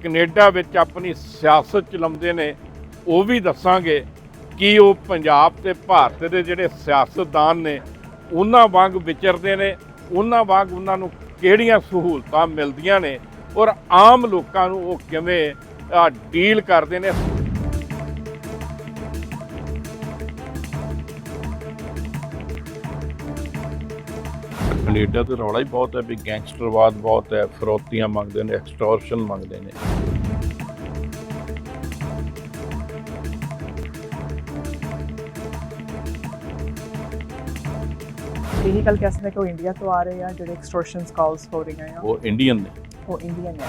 Canada ਵਿੱਚ ਆਪਣੀ ਸਿਆਸਤ ਚਲਾਉਂਦੇ ਨੇ, ਉਹ ਵੀ ਦੱਸਾਂਗੇ ਕਿ ਉਹ ਪੰਜਾਬ ਤੇ ਭਾਰਤ ਦੇ ਜਿਹੜੇ ਸਿਆਸਤਦਾਨ ਨੇ, ਉਹਨਾਂ ਵਾਂਗ ਵਿਚਰਦੇ ਨੇ, ਉਹਨਾਂ ਵਾਂਗ ਉਹਨਾਂ ਨੂੰ ਕਿਹੜੀਆਂ ਸਹੂਲਤਾਂ ਮਿਲਦੀਆਂ ਨੇ ਔਰ ਆਮ ਲੋਕਾਂ ਨੂੰ ਉਹ ਕਿਵੇਂ ਡੀਲ ਕਰਦੇ ਨੇ ਕੈਨੇਡਾ ਤੇ ਰੌਲਾ ਹੀ ਬਹੁਤ ਹੈ ਵੀ ਗੈਂਗਸਟਰਵਾਦ ਬਹੁਤ ਹੈ ਫਰੋਤੀਆਂ ਮੰਗਦੇ ਨੇ ਐਕਸਟੋਰਸ਼ਨ ਮੰਗਦੇ ਨੇ। ਇਹੀ ਗੱਲ ਕਹਿ ਸਕਦੇ ਕਿ ਉਹ ਇੰਡੀਆ ਤੋਂ ਆ ਰਹੇ ਆ ਜਿਹੜੇ ਐਕਸਟੋਰਸ਼ਨਸ ਕਾਲਸ ਹੋ ਰਹੀਆਂ ਆ। ਉਹ ਇੰਡੀਅਨ ਨੇ। ਉਹ ਇੰਡੀਅਨ ਆ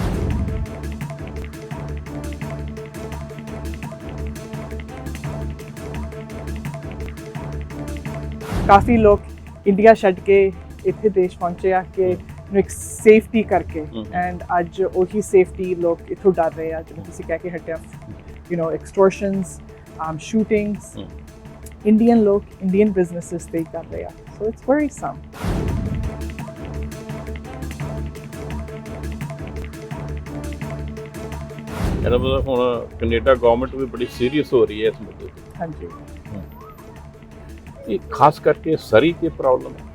ਕਾਫੀ ਲੋਕ ਇੰਡੀਆ ਛੱਡ ਕੇ ਇੱਥੇ ਦੇਸ਼ ਪਹੁੰਚੇ ਆ ਕਿ ਨੂੰ ਇੱਕ ਸੇਫਟੀ ਕਰਕੇ। ਐਂਡ ਅੱਜ ਉਹੀ ਸੇਫਟੀ ਲੋਕ ਇੱਥੋਂ ਡਰ ਰਹੇ ਆ ਜਿਵੇਂ ਤੁਸੀਂ ਕਹਿ ਕੇ ਹਟਿਆ you know extortions um shootings। Indian ਲੋਕ ਇੰਡੀਅਨ ਬਿਜ਼ਨੈਸਸ ਤੇ ਕਰ ਰਹੇ ਆ। ਸੋ ਇਟਸ ਵਰੀਸਮ ਇਹਦਾ ਮਤਲਬ ਹੁਣ ਕੈਨੇਡਾ ਗਵਰਨਮੈਂਟ ਵੀ ਬੜੀ ਸੀਰੀਅਸ ਹੋ ਰਹੀ ਹੈ ਇਸ ਮੁੱਦੇ ਤੇ। ਹਾਂਜੀ। ਇਹ ਖਾਸ ਕਰਕੇ ਸਰੀ ਦੀ ਪ੍ਰੋਬਲਮ ਹੈ।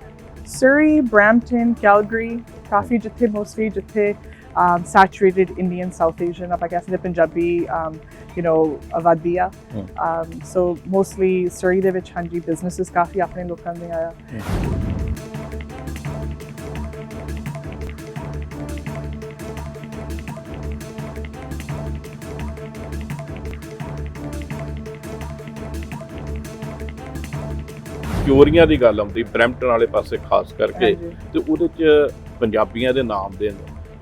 Surrey, Brampton, Calgary, ਕਾਫੀ ਜਿੱਥੇ ਮੋਸਟਲੀ ਜਿੱਥੇ um, saturated Indian South Asian ਆਪਾਂ ਕਹਿ ਸਕਦੇ ਪੰਜਾਬੀ um, you know ਆਬਾਦੀ ਆ um, so mostly Surrey ਦੇ ਵਿੱਚ ਹਾਂਜੀ businesses ਕਾਫੀ ਆਪਣੇ ਲੋਕਾਂ ਦੇ ਆਇਆ ਚੋਰੀਆਂ ਦੀ ਗੱਲ ਆਉਂਦੀ ਬ੍ਰੈਂਪਟਨ ਵਾਲੇ ਪਾਸੇ ਖਾਸ ਕਰਕੇ। ਤੇ ਉਹਦੇ ਚ ਪੰਜਾਬੀਆਂ ਦੇ ਨਾਮ ਦੇ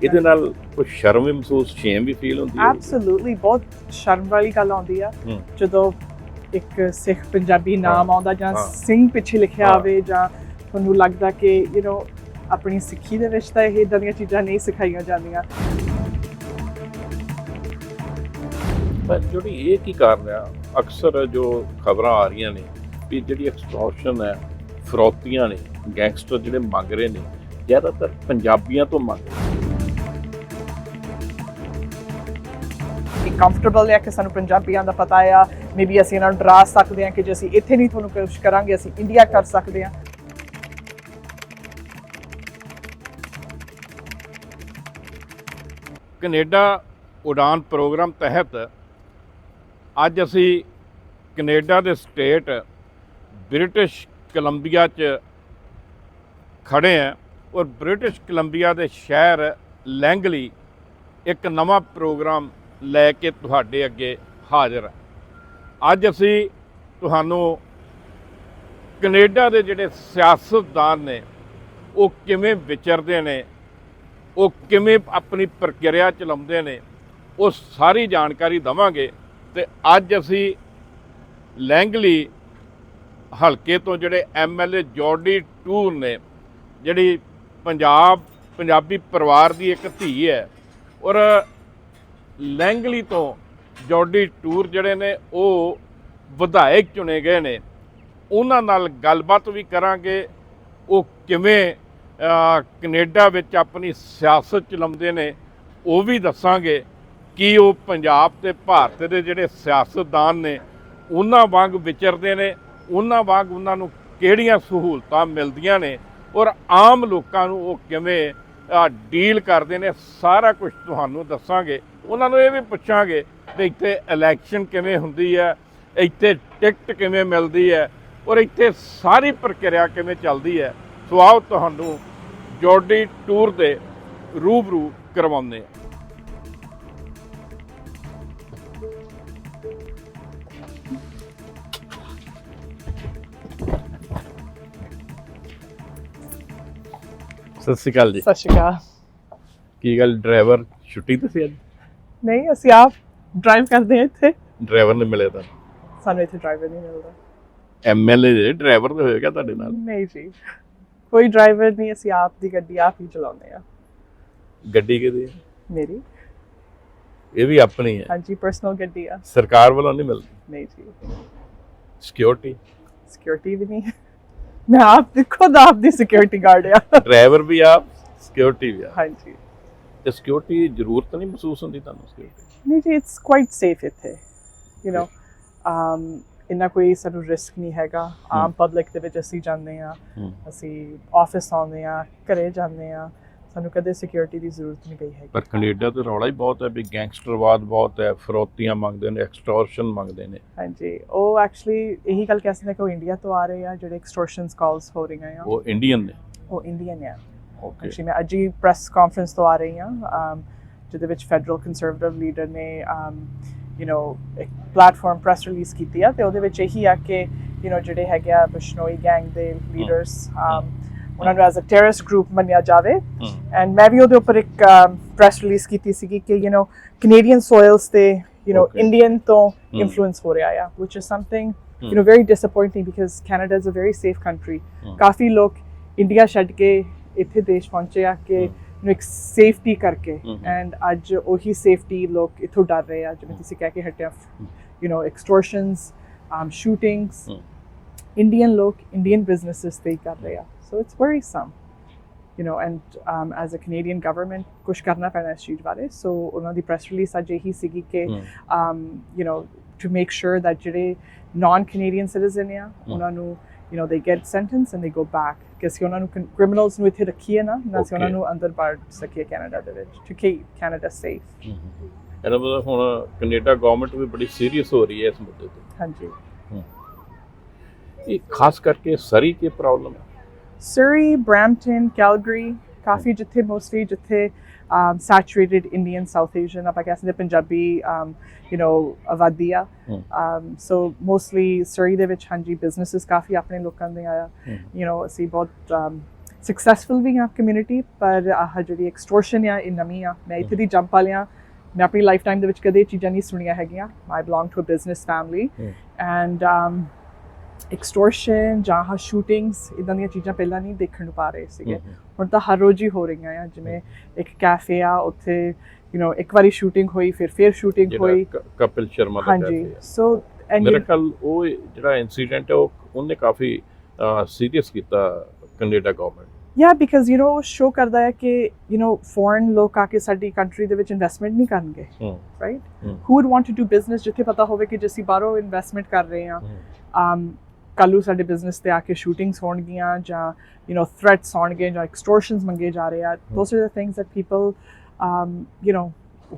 ਇਹਦੇ ਨਾਲ ਕੋਈ ਸ਼ਰਮ ਵੀ ਮਹਿਸੂਸ ਸ਼ੇਮ ਵੀ ਫੀਲ ਹੁੰਦੀ ਹੈ ਐਬਸੋਲੂਟਲੀ ਬਹੁਤ ਸ਼ਰਮ ਵਾਲੀ ਗੱਲ ਆਉਂਦੀ ਆ। ਜਦੋਂ ਇੱਕ ਸਿੱਖ ਪੰਜਾਬੀ ਨਾਮ ਆਉਂਦਾ ਜਾਂ। ਸਿੰਘ ਪਿੱਛੇ ਲਿਖਿਆ। ਆਵੇ ਜਾਂ ਤੁਹਾਨੂੰ ਲੱਗਦਾ ਕਿ ਯੂ نو ਆਪਣੀ ਸਿੱਖੀ ਦੇ ਵਿੱਚ ਤਾਂ ਇਹ ਇਦਾਂ ਦੀਆਂ ਚੀਜ਼ਾਂ ਨਹੀਂ ਸਿਖਾਈਆਂ ਜਾਂਦੀਆਂ ਪਰ ਜਿਹੜੀ ਇਹ ਕੀ ਕਾਰਨ ਆ ਅਕਸਰ ਜੋ ਖਬਰਾਂ ਆ ਰਹੀਆਂ ਨੇ ਵੀ ਜਿਹੜੀ ਐਕਸਟੋਰਸ਼ਨ ਹੈ ਫਰੋਤੀਆਂ ਨੇ ਗੈਂਗਸਟਰ ਜਿਹੜੇ ਮੰਗ ਰਹੇ ਨੇ ਜ਼ਿਆਦਾਤਰ ਪੰਜਾਬੀਆਂ ਤੋਂ ਮੰਗ ਰਹੇ ਨੇ। ਕਿ ਕੰਫਰਟੇਬਲ ਹੈ ਕਿ ਸਾਨੂੰ ਪੰਜਾਬੀਆਂ ਦਾ ਪਤਾ ਆ ਮੇਬੀ ਅਸੀਂ ਇਹਨਾਂ ਨੂੰ ਡਰਾ ਸਕਦੇ ਹਾਂ ਕਿ ਜੇ ਅਸੀਂ ਇੱਥੇ ਨਹੀਂ ਤੁਹਾਨੂੰ ਕੁਝ ਕਰਾਂਗੇ ਅਸੀਂ ਇੰਡੀਆ ਕਰ ਸਕਦੇ ਹਾਂ ਕੈਨੇਡਾ ਉਡਾਨ ਪ੍ਰੋਗਰਾਮ ਤਹਿਤ ਅੱਜ ਅਸੀਂ ਕੈਨੇਡਾ ਦੇ ਸਟੇਟ ਬ੍ਰਿਟਿਸ਼ ਕੋਲੰਬੀਆ 'ਚ ਖੜੇ ਹਾਂ ਔਰ ਬ੍ਰਿਟਿਸ਼ ਕੋਲੰਬੀਆ ਦੇ ਸ਼ਹਿਰ ਲੈਂਗਲੀ ਇੱਕ ਨਵਾਂ ਪ੍ਰੋਗਰਾਮ ਲੈ ਕੇ ਤੁਹਾਡੇ ਅੱਗੇ ਹਾਜ਼ਰ ਹਾਂ ਅੱਜ ਅਸੀਂ ਤੁਹਾਨੂੰ ਕੈਨੇਡਾ ਦੇ ਜਿਹੜੇ ਸਿਆਸਤਦਾਨ ਨੇ, ਉਹ ਕਿਵੇਂ ਵਿਚਰਦੇ ਨੇ, ਉਹ ਕਿਵੇਂ ਆਪਣੀ ਪ੍ਰਕਿਰਿਆ ਚਲਾਉਂਦੇ ਨੇ, ਉਹ ਸਾਰੀ ਜਾਣਕਾਰੀ ਦਵਾਂਗੇ ਤੇ ਅੱਜ ਅਸੀਂ ਲੈਂਗਲੀ ਹਲਕੇ ਤੋਂ ਜਿਹੜੇ ਐਮਐਲਏ ਜੋਰਡੀ ਟੂਰ ਨੇ ਜਿਹੜੀ ਪੰਜਾਬ ਪੰਜਾਬੀ ਪਰਿਵਾਰ ਦੀ ਇੱਕ ਧੀ ਹੈ ਔਰ ਲੈਂਗਲੀ ਤੋਂ ਜੋਰਡੀ ਟੂਰ ਜਿਹੜੇ ਨੇ ਉਹ ਵਿਧਾਇਕ ਚੁਣੇ ਗਏ ਨੇ। ਉਹਨਾਂ ਨਾਲ ਗੱਲਬਾਤ ਵੀ ਕਰਾਂਗੇ ਉਹ ਕਿਵੇਂ ਅ, ਕੈਨੇਡਾ ਵਿੱਚ ਆਪਣੀ ਸਿਆਸਤ ਚਲਾਉਂਦੇ ਨੇ ਉਹ ਵੀ ਦੱਸਾਂਗੇ ਕਿ ਉਹ ਪੰਜਾਬ ਤੇ ਭਾਰਤ ਦੇ ਜਿਹੜੇ ਸਿਆਸਤਦਾਨ ਨੇ ਉਹਨਾਂ ਵਾਂਗ ਵਿਚਰਦੇ ਨੇ ਉਹਨਾਂ ਵਾਂਗ ਉਹਨਾਂ ਨੂੰ ਕਿਹੜੀਆਂ ਸਹੂਲਤਾਂ ਮਿਲਦੀਆਂ ਨੇ ਔਰ ਆਮ ਲੋਕਾਂ ਨੂੰ ਉਹ ਕਿਵੇਂ ਡੀਲ ਕਰਦੇ ਨੇ, ਸਾਰਾ ਕੁਝ ਤੁਹਾਨੂੰ ਦੱਸਾਂਗੇ। ਉਹਨਾਂ ਨੂੰ ਇਹ ਵੀ ਪੁੱਛਾਂਗੇ ਵੀ ਇੱਥੇ ਇਲੈਕਸ਼ਨ ਕਿਵੇਂ ਹੁੰਦੀ ਹੈ, ਇੱਥੇ ਟਿਕਟ ਕਿਵੇਂ ਮਿਲਦੀ ਹੈ ਔਰ ਇੱਥੇ ਸਾਰੀ ਪ੍ਰਕਿਰਿਆ ਕਿਵੇਂ ਚੱਲਦੀ ਹੈ। ਸੋ ਆਓ ਤੁਹਾਨੂੰ ਜੋਡੀ ਟੂਰ ਦੇ ਰੂਬਰੂ ਕਰਵਾਉਂਦੇ ਹਾਂ। ਸਤਿ ਸ਼੍ਰੀ ਅਕਾਲ ਜੀ। ਸਤਿ ਸ਼੍ਰੀ ਅਕਾਲ। ਕੀ ਗੱਲ ਡਰਾਈਵਰ ਛੁੱਟੀ ਤੇ ਸੀ ਅੱਜ? ਨਹੀਂ ਅਸੀਂ ਆਪ ਡਰਾਈਵ ਕਰਦੇ ਹਾਂ ਇੱਥੇ। ਡਰਾਈਵਰ ਨੇ ਮਿਲਿਆ ਤਾਂ ਸਾਨੂੰ ਇੱਥੇ ਡਰਾਈਵਰ ਨਹੀਂ ਮਿਲਦਾ। ਐਮਐਲਏ ਦੇ ਡਰਾਈਵਰ ਤੇ ਹੋਏਗਾ ਤੁਹਾਡੇ ਨਾਲ? ਨਹੀਂ ਜੀ। ਕੋਈ ਡਰਾਈਵਰ ਨਹੀਂ ਅਸੀਂ ਆਪ ਦੀ ਗੱਡੀ ਆਪ ਹੀ ਚਲਾਉਂਦੇ ਆ ਗੱਡੀ ਕਿਹਦੀ ਹੈ ਮੇਰੀ। ਇਹ ਵੀ ਆਪਣੀ ਹੈ ਹਾਂਜੀ ਪਰਸਨਲ ਗੱਡੀ ਆ। ਸਰਕਾਰ ਵੱਲੋਂ ਨਹੀਂ ਮਿਲਦੀ? ਨਹੀਂ ਜੀ। ਸਿਕਿਉਰਿਟੀ ਸਿਕਿਉਰਿਟੀ ਵੀ ਨਹੀਂ। ਮੈਂ ਆਪ ਦੀ ਖੁਦ ਆਪ ਦੀ ਸਿਕਿਉਰਿਟੀ ਗਾਰਡ ਆ। ਡਰਾਈਵਰ ਵੀ ਆਪ ਸਿਕਿਉਰਿਟੀ ਵੀ ਆਪ ਹਾਂਜੀ। ਤੇ ਸਿਕਿਉਰਿਟੀ ਜ਼ਰੂਰਤ ਨਹੀਂ ਮਹਿਸੂਸ ਹੁੰਦੀ ਤੁਹਾਨੂੰ ਸਿਕਿਉਰਿਟੀ ਨਹੀਂ ਜੀ ਇਟਸ ਕੁਆਇਟ ਸੇਫ ਇੱਥੇ। ਯੂ نو um ਇੰਨਾ ਕੋਈ ਸਾਨੂੰ ਰਿਸਕ ਨਹੀਂ ਹੈਗਾ। ਆਮ ਪਬਲਿਕ ਦੇ ਵਿੱਚ ਅਸੀਂ ਜਾਂਦੇ ਆ ਅਸੀਂ ਆਫਿਸ ਆਉਂਦੇ ਆ ਘਰੇ ਜਾਂਦੇ ਆ ਸਾਨੂੰ ਕਦੇ ਸਿਕਿਉਰਿਟੀ ਦੀ ਜ਼ਰੂਰਤ ਨਹੀਂ ਪਈ ਹੈਗੀ ਪਰ ਕੈਨੇਡਾ ਤੇ ਰੌਲਾ ਹੀ ਬਹੁਤ ਹੈ ਵੀ ਗੈਂਗਸਟਰਵਾਦ ਬਹੁਤ ਹੈ ਫਰੋਤੀਆਂ ਮੰਗਦੇ ਨੇ ਐਕਸਟੋਰਸ਼ਨ ਮੰਗਦੇ ਨੇ ਹਾਂਜੀ ਉਹ ਐਕਚੁਅਲੀ ਇਹੀ ਗੱਲ ਕਹਿ ਸਕਦੇ ਕਿ ਉਹ ਇੰਡੀਆ ਤੋਂ ਆ ਰਹੇ ਆ ਜਿਹੜੇ ਐਕਸਟੋਰਸ਼ਨਸ ਕਾਲਸ ਹੋ ਰਹੀਆਂ ਆ ਉਹ ਇੰਡੀਅਨ ਨੇ ਉਹ ਇੰਡੀਅਨ ਆ ਓਕੇ ਐਕਚੁਅਲੀ ਮੈਂ ਅੱਜ ਹੀ ਪ੍ਰੈਸ ਕਾਨਫਰੰਸ ਤੋਂ ਆ ਰਹੀ ਹਾਂ um, ਜਿਹਦੇ ਵਿੱਚ ਫੈਡਰਲ ਕੰਜ਼ਰਵੇਟਿਵ ਲੀਡਰ ਨੇ um, ਯੂ نو ਇੱਕ ਪਲੇਟਫਾਰਮ ਪ੍ਰੈਸ ਰਿਲੀਜ਼ ਕੀਤੀ ਆ ਤੇ ਉਹਦੇ ਵਿੱਚ ਇਹੀ ਆ ਕਿ ਯੂ نو ਜਿਹੜੇ ਹੈਗੇ ਆ ਬਿਸ਼ਨੋਈ ਗੈਂਗ ਦੇ ਲੀਡਰਸ ਉਹਨਾਂ ਨੂੰ ਐਜ਼ ਅ ਟੈਰਰਿਸਟ ਗਰੁੱਪ ਮੰਨਿਆ ਜਾਵੇ ਐਂਡ ਮੈਂ ਵੀ ਉਹਦੇ ਉੱਪਰ ਇੱਕ ਪ੍ਰੈਸ ਰਿਲੀਜ਼ ਕੀਤੀ ਸੀਗੀ ਕਿ ਯੂ نو ਕੈਨੇਡੀਅਨ ਸੋਇਲਸ ਤੇ ਯੂ نو Okay. ਇੰਡੀਅਨ ਤੋਂ Hmm. ਇਨਫਲੂਐਂਸ ਹੋ ਰਿਹਾ ਆ which is something Hmm. you know very disappointing because Canada is a very safe country Hmm. ਕਾਫੀ ਲੋਕ ਇੰਡੀਆ ਛੱਡ ਕੇ ਇੱਥੇ ਦੇਸ਼ ਪਹੁੰਚੇ ਆ ਕਿ Hmm. you know, ਇੱਕ ਸੇਫਟੀ ਕਰਕੇ Mhm. ਐਂਡ ਅੱਜ ਉਹੀ ਸੇਫਟੀ ਲੋਕ ਇੱਥੋਂ ਡਰ ਰਹੇ ਆ ਜਿਵੇਂ ਤੁਸੀਂ ਕਹਿ ਕੇ ਹਟਿਆ you know extortions um shootings Hmm. Indian ਲੋਕ ਇੰਡੀਅਨ ਬਿਜ਼ਨੈਸਸ ਤੇ ਹੀ ਕਰ ਰਹੇ ਆ So it's worrisome you know and um, as a Canadian government ਕੁਝ ਕਰਨਾ ਪੈਣਾ ਇਸ ਚੀਜ਼ ਬਾਰੇ ਸੋ ਉਹਨਾਂ ਦੀ ਪ੍ਰੈਸ ਰਿਲੀਜ਼ ਅੱਜ ਇਹੀ ਸੀਗੀ ਕਿ um, you know, to make sure that ਜਿਹੜੇ non-Canadian citizen ਆ ਉਹਨਾਂ ਨੂੰ you know they get sentenced and they go back ਅਸੀਂ ਉਹਨਾਂ ਨੂੰ criminals ਨੂੰ ਇੱਥੇ ਰੱਖੀਏ ਨਾ ਨਾ ਅਸੀਂ ਉਹਨਾਂ. ਨੂੰ ਅੰਦਰ ਬਾੜ ਸਕੀਏ ਕੈਨੇਡਾ ਦੇ ਵਿੱਚ to keep Canada safe ਇਹਦਾ ਮਤਲਬ ਹੁਣ ਕੈਨੇਡਾ ਗਵਰਨਮੈਂਟ ਵੀ ਬੜੀ ਸੀਰੀਅਸ ਹੋ ਰਹੀ ਹੈ ਇਸ ਮੁੱਦੇ ਤੇ ਹਾਂਜੀ ਇਹ ਖਾਸ ਕਰਕੇ ਸਰੀ ਕੀ ਪ੍ਰੋਬਲਮ ਹੈ Surrey, Brampton, Calgary ਕਾਫੀ ਜਿੱਥੇ ਮੋਸਟਲੀ ਜਿੱਥੇ um, saturated Indian South Asian ਆਪਾਂ ਕਹਿ ਸਕਦੇ ਹਾਂ ਪੰਜਾਬੀ um, you know ਆਬਾਦੀ ਆ um, so mostly Surrey ਦੇ ਵਿੱਚ ਹਾਂਜੀ businesses ਕਾਫੀ ਆਪਣੇ ਲੋਕਾਂ ਦੇ ਆ you know ਅਸੀਂ ਬਹੁਤ successful ਵੀ ਹਾਂ ਕਮਿਊਨਿਟੀ ਪਰ ਆਹ ਜਿਹੜੀ ਐਕਸਟੋਰਸ਼ਨ ਆ ਇਹ ਨਵੀਂ ਆ ਮੈਂ ਇੱਥੇ ਦੀ ਜੰਪ ਵਾਲਿਆਂ ਮੈਂ ਆਪਣੀ ਲਾਈਫ ਟਾਈਮ ਦੇ ਵਿੱਚ ਕਦੇ ਚੀਜ਼ਾਂ ਨਹੀਂ ਸੁਣੀਆਂ ਹੈਗੀਆਂ I belong to a business family. And um extortion ਜਾਂ ਹਾ ਸ਼ੂਟਿੰਗਸ ਇਦਾਂ ਦੀਆਂ ਚੀਜ਼ਾਂ ਪਹਿਲਾਂ ਨਹੀਂ ਦੇਖਣ ਨੂੰ ਪਾ ਰਹੇ ਸੀਗੇ। ਹੁਣ ਤਾਂ ਹਰ ਰੋਜ਼ ਹੀ ਹੋ ਰਹੀਆਂ ਆ ਜਿਵੇਂ ਇੱਕ ਕੈਫੇ ਆ ਉੱਥੇ ਯੂ نو ਇੱਕ ਵਾਰੀ ਸ਼ੂਟਿੰਗ ਹੋਈ ਫਿਰ ਫਿਰ ਸ਼ੂਟਿੰਗ ਹੋਈ। ਕਪਿਲ ਸ਼ਰਮਾ ਦਾ ਹਾਂਜੀ। ਸੋ ਮੇਰੇ ਖਿਆਲ ਉਹ ਜਿਹੜਾ ਇਨਸੀਡੈਂਟ ਹੈ ਉਹ ਉਹਨੇ ਕਾਫੀ ਸੀਰੀਅਸ ਕੀਤਾ Canada government Yeah, because you know show ਕਰਦਾ ਹੈ ਕਿ you know foreign ਲੋਕ ਆ ਕੇ ਸਾਡੀ ਕੰਟਰੀ ਦੇ ਵਿੱਚ ਇਨਵੈਸਟਮੈਂਟ ਨਹੀਂ ਕਰਨਗੇ ਹੂੰ Hmm. who would want to do business ਜਿੱਥੇ ਪਤਾ ਹੋਵੇ ਕਿ ਜੇ ਅਸੀਂ ਬਾਹਰੋਂ ਇਨਵੈਸਟਮੈਂਟ ਕਰ ਰਹੇ ਹਾਂ um ਕੱਲੂ ਸਾਡੇ ਬਿਜ਼ਨਸ ਤੇ ਆ ਕੇ ਸ਼ੂਟਿੰਗਸ ਹੋਣਗੀਆਂ ਜਾਂ you know threats ਹੋਣਗੇ ਜਾਂ extortions ਮੰਗੇ ਜਾ ਰਹੇ ਆ those are the things that people um you know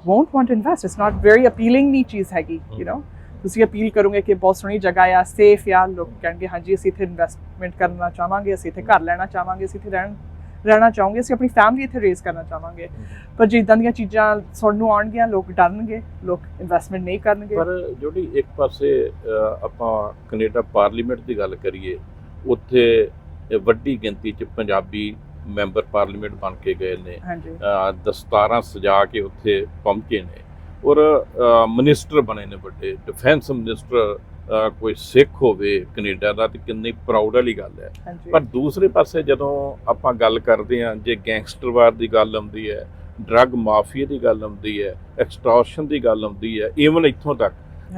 won't want to invest it's not very appealing ਨਹੀਂ ਚੀਜ਼ ਹੈਗੀ you know ਤੁਸੀਂ ਅਪੀਲ ਕਰੋਗੇ ਕਿ ਬਹੁਤ ਸੋਹਣੀ ਜਗ੍ਹਾ ਆ ਸੇਫ ਆ ਲੋਕ ਕਹਿਣਗੇ ਹਾਂਜੀ ਅਸੀਂ ਇੱਥੇ ਇਨਵੈਸਟਮੈਂਟ ਕਰਨਾ ਚਾਹਾਂਗੇ ਅਸੀਂ ਇੱਥੇ ਘਰ ਲੈਣਾ ਚਾਹਾਂਗੇ ਅਸੀਂ ਇੱਥੇ ਰਹਿਣ ਰਹਿਣਾ ਚਾਹਾਂਗੇ ਅਸੀਂ ਆਪਣੀ ਫੈਮਿਲੀ ਇੱਥੇ ਰੇਜ਼ ਕਰਨਾ ਚਾਹਾਂਗੇ। ਪਰ ਜੇ ਇਦਾਂ ਦੀਆਂ ਚੀਜ਼ਾਂ ਸੁਣਨ ਨੂੰ ਆਉਣਗੀਆਂ ਲੋਕ ਡਰਨਗੇ ਲੋਕ ਇਨਵੈਸਟਮੈਂਟ ਨਹੀਂ ਕਰਨਗੇ। ਪਰ ਜਿਹੜੀ ਇੱਕ ਪਾਸੇ ਆਪਾਂ ਕੈਨੇਡਾ ਪਾਰਲੀਮੈਂਟ ਦੀ ਗੱਲ ਕਰੀਏ ਉੱਥੇ ਵੱਡੀ ਗਿਣਤੀ 'ਚ ਪੰਜਾਬੀ ਮੈਂਬਰ ਪਾਰਲੀਮੈਂਟ ਬਣ ਕੇ ਗਏ ਨੇ। ਦਸਤਾਰਾਂ ਸਜਾ ਕੇ ਉੱਥੇ ਪਹੁੰਚੇ ਨੇ। ਔਰ ਮਿਨਿਸਟਰ ਬਣੇ ਨੇ ਵੱਡੇ ਡਿਫੈਂਸ ਮਿਨਿਸਟਰ ਕੋਈ ਸਿੱਖ ਹੋਵੇ ਕੈਨੇਡਾ ਦਾ ਤੇ ਕਿੰਨੀ ਪ੍ਰਾਊਡ ਵਾਲੀ ਗੱਲ ਹੈ। ਪਰ ਦੂਸਰੇ ਪਾਸੇ ਜਦੋਂ ਆਪਾਂ ਗੱਲ ਕਰਦੇ ਹਾਂ ਜੇ ਗੈਂਗਸਟਰਵਾਦ ਦੀ ਗੱਲ ਆਉਂਦੀ ਹੈ ਡਰੱਗ ਮਾਫੀਆ ਦੀ ਗੱਲ ਆਉਂਦੀ ਹੈ ਐਕਸਟੋਰਸ਼ਨ ਦੀ ਗੱਲ ਆਉਂਦੀ ਹੈ ਈਵਨ ਇੱਥੋਂ ਤੱਕ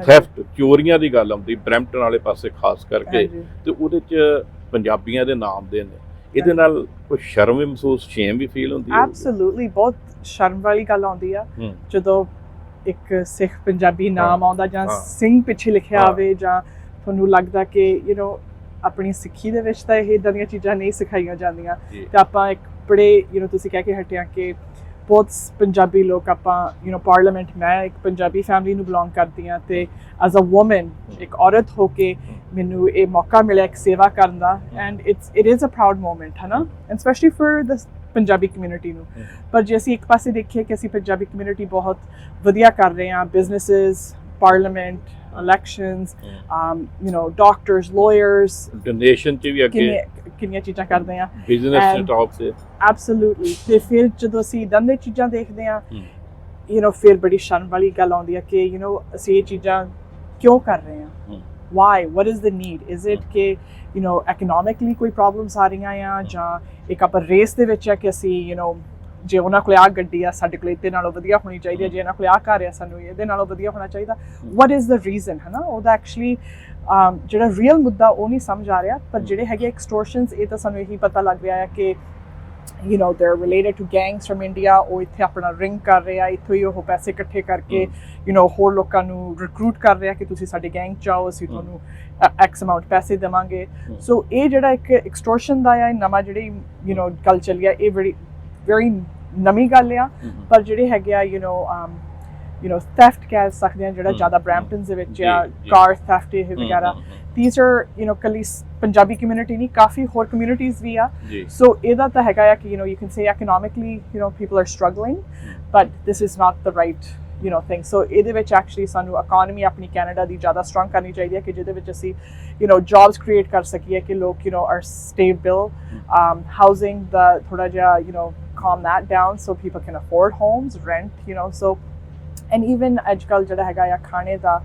ਥੈਫਟ ਚੋਰੀਆਂ ਦੀ ਗੱਲ ਆਉਂਦੀ ਬ੍ਰੈਂਪਟਨ ਵਾਲੇ ਪਾਸੇ ਖਾਸ ਕਰਕੇ ਤੇ ਉਹਦੇ ਚ ਪੰਜਾਬੀਆਂ ਦੇ ਨਾਮ ਦੇ ਨੇ। ਇਹਦੇ ਨਾਲ ਕੋਈ ਸ਼ਰਮ ਵੀ ਮਹਿਸੂਸ ਸ਼ੇਮ ਵੀ ਫੀਲ ਹੁੰਦੀ ਹੈ? ਐਬਸੋਲੂਟਲੀ ਬਹੁਤ ਸ਼ਰਮ ਵਾਲੀ ਗੱਲ ਆਉਂਦੀ ਆ। ਜਦੋਂ ਇੱਕ ਸਿੱਖ ਪੰਜਾਬੀ ਨਾਮ ਆਉਂਦਾ ਜਾਂ ਸਿੰਘ ਪਿੱਛੇ ਲਿਖਿਆ ਆਵੇ ਜਾਂ ਤੁਹਾਨੂੰ ਲੱਗਦਾ ਕਿ ਯੂ نو ਆਪਣੀ ਸਿੱਖੀ ਦੇ ਵਿੱਚ ਤਾਂ ਇਹ ਇਦਾਂ ਦੀਆਂ ਚੀਜ਼ਾਂ ਨਹੀਂ ਸਿਖਾਈਆਂ ਜਾਂਦੀਆਂ। ਤੇ ਆਪਾਂ ਇੱਕ ਬੜੇ ਯੂ نو ਤੁਸੀਂ ਕਹਿ ਕੇ ਹਟਿਆ ਕਿ ਬਹੁਤ ਪੰਜਾਬੀ ਲੋਕ ਆਪਾਂ ਯੂ نو ਪਾਰਲੀਮੈਂਟ ਮੈਂ ਇੱਕ ਪੰਜਾਬੀ ਫੈਮਿਲੀ ਨੂੰ ਬਿਲੋਂਗ ਕਰਦੀ ਹਾਂ ਤੇ ਐਜ਼ ਅ ਔਮਨ ਇੱਕ ਔਰਤ ਹੋ ਕੇ ਮੈਨੂੰ ਇਹ ਮੌਕਾ ਮਿਲਿਆ ਇੱਕ ਸੇਵਾ ਕਰਨ ਦਾ and it's it is a proud moment ਹੈ ਨਾ and specially for this Punjabi community ਨੂੰ ਪਰ ਜੇ ਅਸੀਂ ਇੱਕ ਪਾਸੇ ਦੇਖੀਏ ਕਿ ਅਸੀਂ ਪੰਜਾਬੀ ਕਮਿਊਨਿਟੀ ਬਹੁਤ ਵਧੀਆ ਕਰ ਰਹੇ ਹਾਂ businesses parliament elections um you know doctors lawyers donation ਚ ਵੀ ਅੱਗੇ ਕਿੰਨੀਆਂ ਕਿੰਨੀਆਂ ਚੀਜ਼ਾਂ ਕਰਦੇ ਆ ਬਿਜ਼ਨਸ ਦੇ and- ਟੌਪ ਤੇ ਐਬਸੋਲੂਟਲੀ ਤੇ ਫਿਰ ਜਦੋਂ ਅਸੀਂ ਇਦਾਂ ਦੀਆਂ ਚੀਜ਼ਾਂ ਦੇਖਦੇ ਆ ਹਮ। ਯੂ نو ਫਿਰ ਬੜੀ ਸ਼ਰਮ ਵਾਲੀ ਗੱਲ ਆਉਂਦੀ ਆ ਕਿ ਯੂ نو ਅਸੀਂ ਇਹ ਚੀਜ਼ਾਂ ਕਿਉਂ ਕਰ ਰਹੇ ਆ ਹਮ। why what is the need is it ਕਿ you know, economically ਕੋਈ ਪ੍ਰੋਬਲਮਸ ਆ ਰਹੀਆਂ ਆ ਜਾਂ ਇੱਕ ਆਪਾਂ ਰੇਸ ਦੇ ਵਿੱਚ ਆ ਕਿ ਅਸੀਂ, you know, ਜੇ ਉਹਨਾਂ ਕੋਲ ਆ ਗੱਡੀ ਆ, ਸਾਡੇ ਕੋਲ ਇਹਦੇ ਨਾਲੋਂ ਵਧੀਆ ਹੋਣੀ ਚਾਹੀਦੀ ਹੈ ਜੇ ਇਹਨਾਂ ਕੋਲ ਆ ਘਰ ਆ, ਸਾਨੂੰ ਇਹਦੇ ਨਾਲੋਂ ਵਧੀਆ ਹੋਣਾ ਚਾਹੀਦਾ। What ਇਜ਼ ਦਾ ਰੀਜ਼ਨ ਹੈ ਨਾ ਉਹਦਾ ਐਕਚੁਅਲੀ ਜਿਹੜਾ ਰੀਅਲ ਮੁੱਦਾ ਉਹ ਨਹੀਂ ਸਮਝ ਆ ਰਿਹਾ, ਪਰ ਜਿਹੜੇ ਹੈਗੇ ਐਕਸਟੋਰਸ਼ਨਸ ਇਹ ਤਾਂ ਸਾਨੂੰ ਇਹੀ ਪਤਾ ਲੱਗ ਰਿਹਾ ਹੈ ਕਿ You know they are related to gangs from India ਉਹ ਇੱਥੇ ਆਪਣਾ ਰਿੰਗ ਕਰ ਰਹੇ ਆ ਇੱਥੋਂ ਹੀ ਉਹ ਪੈਸੇ ਇਕੱਠੇ ਕਰਕੇ ਯੂ نو ਹੋਰ ਲੋਕਾਂ ਨੂੰ ਰਿਕਰੂਟ ਕਰ ਰਿਹਾ ਕਿ ਤੁਸੀਂ ਸਾਡੇ ਗੈਂਗ ਚ ਆਓ ਅਸੀਂ ਤੁਹਾਨੂੰ ਐਕਸ ਅਮਾਉਂਟ ਪੈਸੇ ਦੇਵਾਂਗੇ ਸੋ ਇਹ ਜਿਹੜਾ ਇੱਕ ਐਕਸਟੋਰਸ਼ਨ ਦਾ ਆ ਇਹ ਨਵਾਂ ਜਿਹੜੀ ਯੂ نو ਗੱਲ ਚੱਲੀ ਆ ਇਹ ਬੜੀ ਵੈਰੀ ਨਵੀਂ ਗੱਲ ਆ ਪਰ ਜਿਹੜੇ ਹੈਗੇ ਆ you know um you know theft ਕਹਿ ਸਕਦੇ ਆ ਜਿਹੜਾ ਹਮ, ਜ਼ਿਆਦਾ ਹਮ, ਬ੍ਰੈਂਪਟਨ ਦੇ ਵਿੱਚ ਜੀ, ਆ ਜੀ। ਕਾਰ ਥੈਫਟ ਇਹ ਵਗੈਰਾ These are you know ਕੱਲੀ ਸ- ਪੰਜਾਬੀ ਕਮਿਊਨਿਟੀ ਨਹੀਂ ਕਾਫੀ ਹੋਰ ਕਮਿਊਨਿਟੀਜ਼ ਵੀ ਆ ਸੋ ਇਹਦਾ ਤਾਂ ਹੈਗਾ ਆ ਕਿ you know you can say economically you know people are struggling but this is not the right you know thing so ਇਹਦੇ ਵਿੱਚ ਐਕਚੁਅਲੀ ਸਾਨੂੰ ਇਕਨੋਮੀ ਆਪਣੀ ਕੈਨੇਡਾ ਦੀ ਜ਼ਿਆਦਾ ਸਟਰੋਂਗ ਕਰਨੀ ਚਾਹੀਦੀ ਹੈ ਕਿ ਜਿਹਦੇ ਵਿੱਚ ਅਸੀਂ you know jobs create ਕਰ ਸਕੀਏ ਕਿ ਲੋਕ you know are stable um, housing the ਥੋੜਾ ਜਿਹਾ you know calm that down so people can afford homes rent you know so and even ਅੱਜਕੱਲ ਜਿਹੜਾ ਹੈਗਾ ਆ ਖਾਣੇ ਦਾ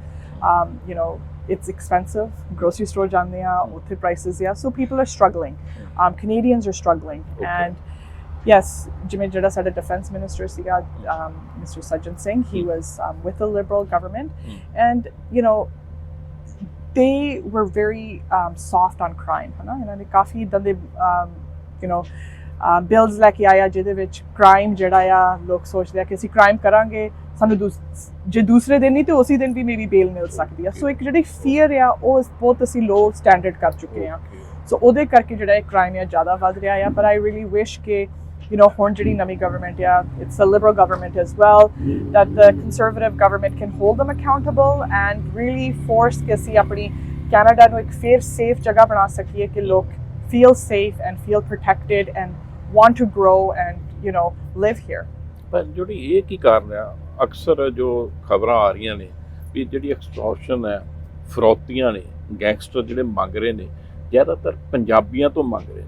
um, you know it's expensive grocery store ਜਾਂਦੇ ਆ ਉੱਥੇ prices ਆ so people are struggling um, Canadians are struggling Okay. and yes ਜਿਵੇਂ ਜਿਹੜਾ ਸਾਡਾ defense minister ਸੀਗਾ um, Mr. Sajjan Singh he was um, with the liberal government and you know they were very um, soft on crime ਹਨਾ ਇਹਨਾਂ ਨੇ ਕਾਫੀ ਇਦਾਂ ਦੇ um, you know bills ਲੈ ਕੇ ਆਇਆ ਜਿਹਦੇ ਵਿੱਚ ਕ੍ਰਾਈਮ ਜਿਹੜਾ ਆ ਲੋਕ ਸੋਚਦੇ ਆ ਕਿ ਅਸੀਂ ਕ੍ਰਾਈਮ ਕਰਾਂਗੇ ਸਾਨੂੰ ਜੇ ਦੂਸਰੇ ਦਿਨ ਨਹੀਂ ਤੇ ਉਸੇ ਦਿਨ ਵੀ ਮੇਬੀ ਬੇਲ ਮਿਲ ਸਕਦੀ ਆ। ਸੋ ਇੱਕ ਜਿਹੜੀ ਫੀਅਰ ਆ ਉਹ ਬਹੁਤ ਅਸੀਂ ਲੋ ਸਟੈਂਡਰਡ ਕਰ ਚੁੱਕੇ ਆ। ਸੋ ਉਹਦੇ ਕਰਕੇ ਜਿਹੜਾ ਇਹ ਕ੍ਰਾਈਮ ਆ ਜ਼ਿਆਦਾ ਵੱਧ ਰਿਹਾ ਆ। ਪਰ ਆਈ ਰੀਲੀ ਵਿਸ਼ ਕਿ you know ਹੁਣ ਜਿਹੜੀ ਨਵੀਂ ਗਵਰਨਮੈਂਟ ਆ it's a liberal government as well that the conservative government can hold them accountable and really force ਕਿ ਅਸੀਂ ਆਪਣੀ ਕੈਨੇਡਾ ਨੂੰ ਇੱਕ ਫੇਰ ਸੇਫ ਜਗ੍ਹਾ ਬਣਾ ਸਕੀਏ ਕਿ ਲੋਕ feel safe and feel protected and want to grow and you know live here. ਪਰ ਜਿਹੜੀ ਇਹ ਕੀ ਕਾਰਨ ਆ? ਅਕਸਰ ਜੋ ਖਬਰਾਂ ਆ ਰਹੀਆਂ ਨੇ ਵੀ ਜਿਹੜੀ ਐਕਸਟ੍ਰੈਕਸ਼ਨ ਹੈ ਫਰੌਤੀਆਂ ਨੇ ਗੈਂਗਸਟਰ ਜਿਹੜੇ ਮੰਗ ਰਹੇ ਨੇ ਜ਼ਿਆਦਾਤਰ ਪੰਜਾਬੀਆਂ ਤੋਂ ਮੰਗ ਰਹੇ ਨੇ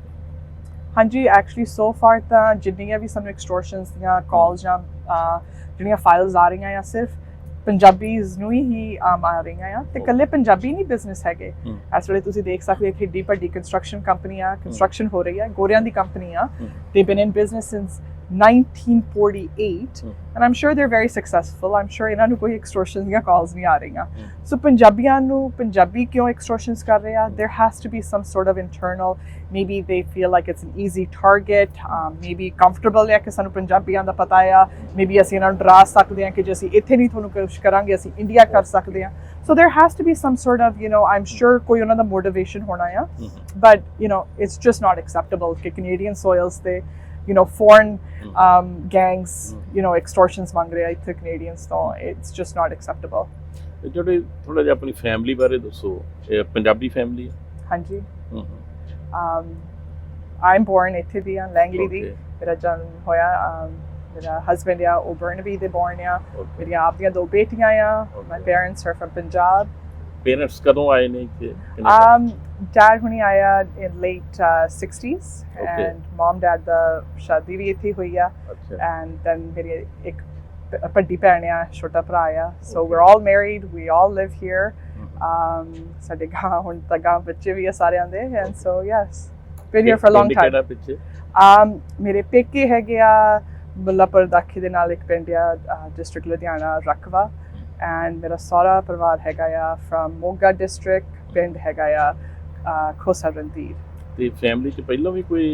ਹਾਂਜੀ ਐਕਚੁਅਲੀ ਸੋ ਫਾਰ ਤਾਂ ਜਿੰਨੀਆਂ ਵੀ ਸਾਨੂੰ ਐਕਸਟੋਰਸ਼ਨਸ ਦੀਆਂ ਕਾਲਸ ਜਾਂ ਜਿਹੜੀਆਂ ਫਾਈਲਸ ਆ ਰਹੀਆਂ ਆ ਸਿਰਫ ਪੰਜਾਬੀਜ਼ ਨੂੰ ਹੀ ਆਮ ਆ ਰਹੀਆਂ ਆ ਤੇ ਇਕੱਲੇ ਪੰਜਾਬੀ ਨਹੀਂ ਬਿਜ਼ਨਸ ਹੈਗੇ। ਇਸ ਵੇਲੇ ਤੁਸੀਂ ਦੇਖ ਸਕਦੇ ਹੋ ਕਿ ਡੀ ਕੰਸਟਰਕਸ਼ਨ ਕੰਪਨੀ ਆ ਕੰਸਟਰਕਸ਼ਨ ਹੋ ਰਹੀ ਆ ਗੋਰਿਆਂ ਦੀ ਕੰਪਨੀ ਆ। They been in business since 1948 hmm. and I'm sure they're very successful I'm sure ਇਹਨਾਂ ਨੂੰ ਕੋਈ extortion ਦੀਆਂ calls ਨਹੀਂ ਆ ਰਹੀਆਂ ਹਮ। so ਪੰਜਾਬੀਆਂ ਨੂੰ ਪੰਜਾਬੀ ਕਿਉਂ extortions ਕਰ ਰਹੇ ਆ there has to be some sort of internal maybe they feel like it's an easy target um, maybe comfortable ਹੈ ਕਿ ਸਾਨੂੰ ਪੰਜਾਬੀਆਂ ਦਾ ਪਤਾ ਆ maybe ਅਸੀਂ ਇਹਨਾਂ ਨੂੰ ਡਰਾ ਸਕਦੇ ਹਾਂ ਕਿ ਜੇ ਅਸੀਂ ਇੱਥੇ ਨਹੀਂ ਤੁਹਾਨੂੰ ਕੁਝ ਕਰਾਂਗੇ ਅਸੀਂ ਇੰਡੀਆ ਕਰ ਸਕਦੇ ਹਾਂ so there has to be some sort of you know I'm sure ਕੋਈ ਉਹਨਾਂ ਦਾ motivation ਹੋਣਾ ਆ but you know it's just not acceptable ਕਿ Canadian soils ਤੇ you know foreign um, gangs you know extortions ਮੰਗ ਰਹੇ ਆ ਇੱਥੇ Canadians ਤੋਂ it's just not acceptable ਤੇ ਜਿਹੜੇ ਥੋੜਾ ਜਿਹਾ ਆਪਣੀ ਫੈਮਿਲੀ ਬਾਰੇ ਦੱਸੋ ਇਹ ਪੰਜਾਬੀ ਫੈਮਿਲੀ ਹਾਂਜੀ ਹੈ um, I'm born ਇੱਥੇ ਦੀ ਆ ਲੈਂਗਲੀ ਦੀ Okay. ਮੇਰਾ ਜਨਮ ਹੋਇਆ um, ਮੇਰਾ ਹਸਬੰਡ ਆ ਉਹ ਬਰਨਬੀ ਦੇ born ਆ ਮੇਰੀਆਂ ਆਪਦੀਆਂ ਦੋ ਬੇਟੀਆਂ ਆ my Okay. parents are from Punjab parents ਕਦੋਂ ਆਏ ਨੇ ਇੱਥੇ? Um, dad ਹੁਣੀ ਆਇਆ in late uh, 60s Okay. and mom dad ਦਾ ਸ਼ਾਦੀ ਵੀ ਇੱਥੇ ਹੋਈ ਆ ਅੱਛਾ। and then ਮੇਰੀ ਇੱਕ ਵੱਡੀ ਭੈਣ ਆ ਛੋਟਾ ਭਰਾ ਆ। So we're all married we all live here. um ਸਾਡੇ ਗਾਂ ਹੁਣ ਤਾਂ ਗਾਂ ਬੱਚੇ ਵੀ ਆ ਸਾਰਿਆਂ ਦੇ and so yes been here for a long ਪਿੰਡ time. ਕਿਹੜਾ ਪਿੱਛੇ? Um ਮੇਰੇ ਪੇਕੇ ਹੈਗੇ ਆ ਮੁੱਲਾਪੁਰ ਦਾਖੇ ਦੇ ਨਾਲ ਇੱਕ ਪਿੰਡ ਆ ਡਿਸਟ੍ਰਿਕਟ ਲੁਧਿਆਣਾ ਰਕਵਾ। ਐਂਡ ਮੇਰਾ ਸਾਰਾ ਪਰਿਵਾਰ ਹੈਗਾ ਆ ਫਰਮ ਮੋਗਾ ਡਿਸਟ੍ਰਿਕਟ ਪਿੰਡ ਹੈਗਾ ਆ ਅਹ, ਖੋਸਾ ਰਣਧੀਰ ਤੇ ਫੈਮਿਲੀ ਚ ਪਹਿਲਾਂ ਵੀ ਕੋਈ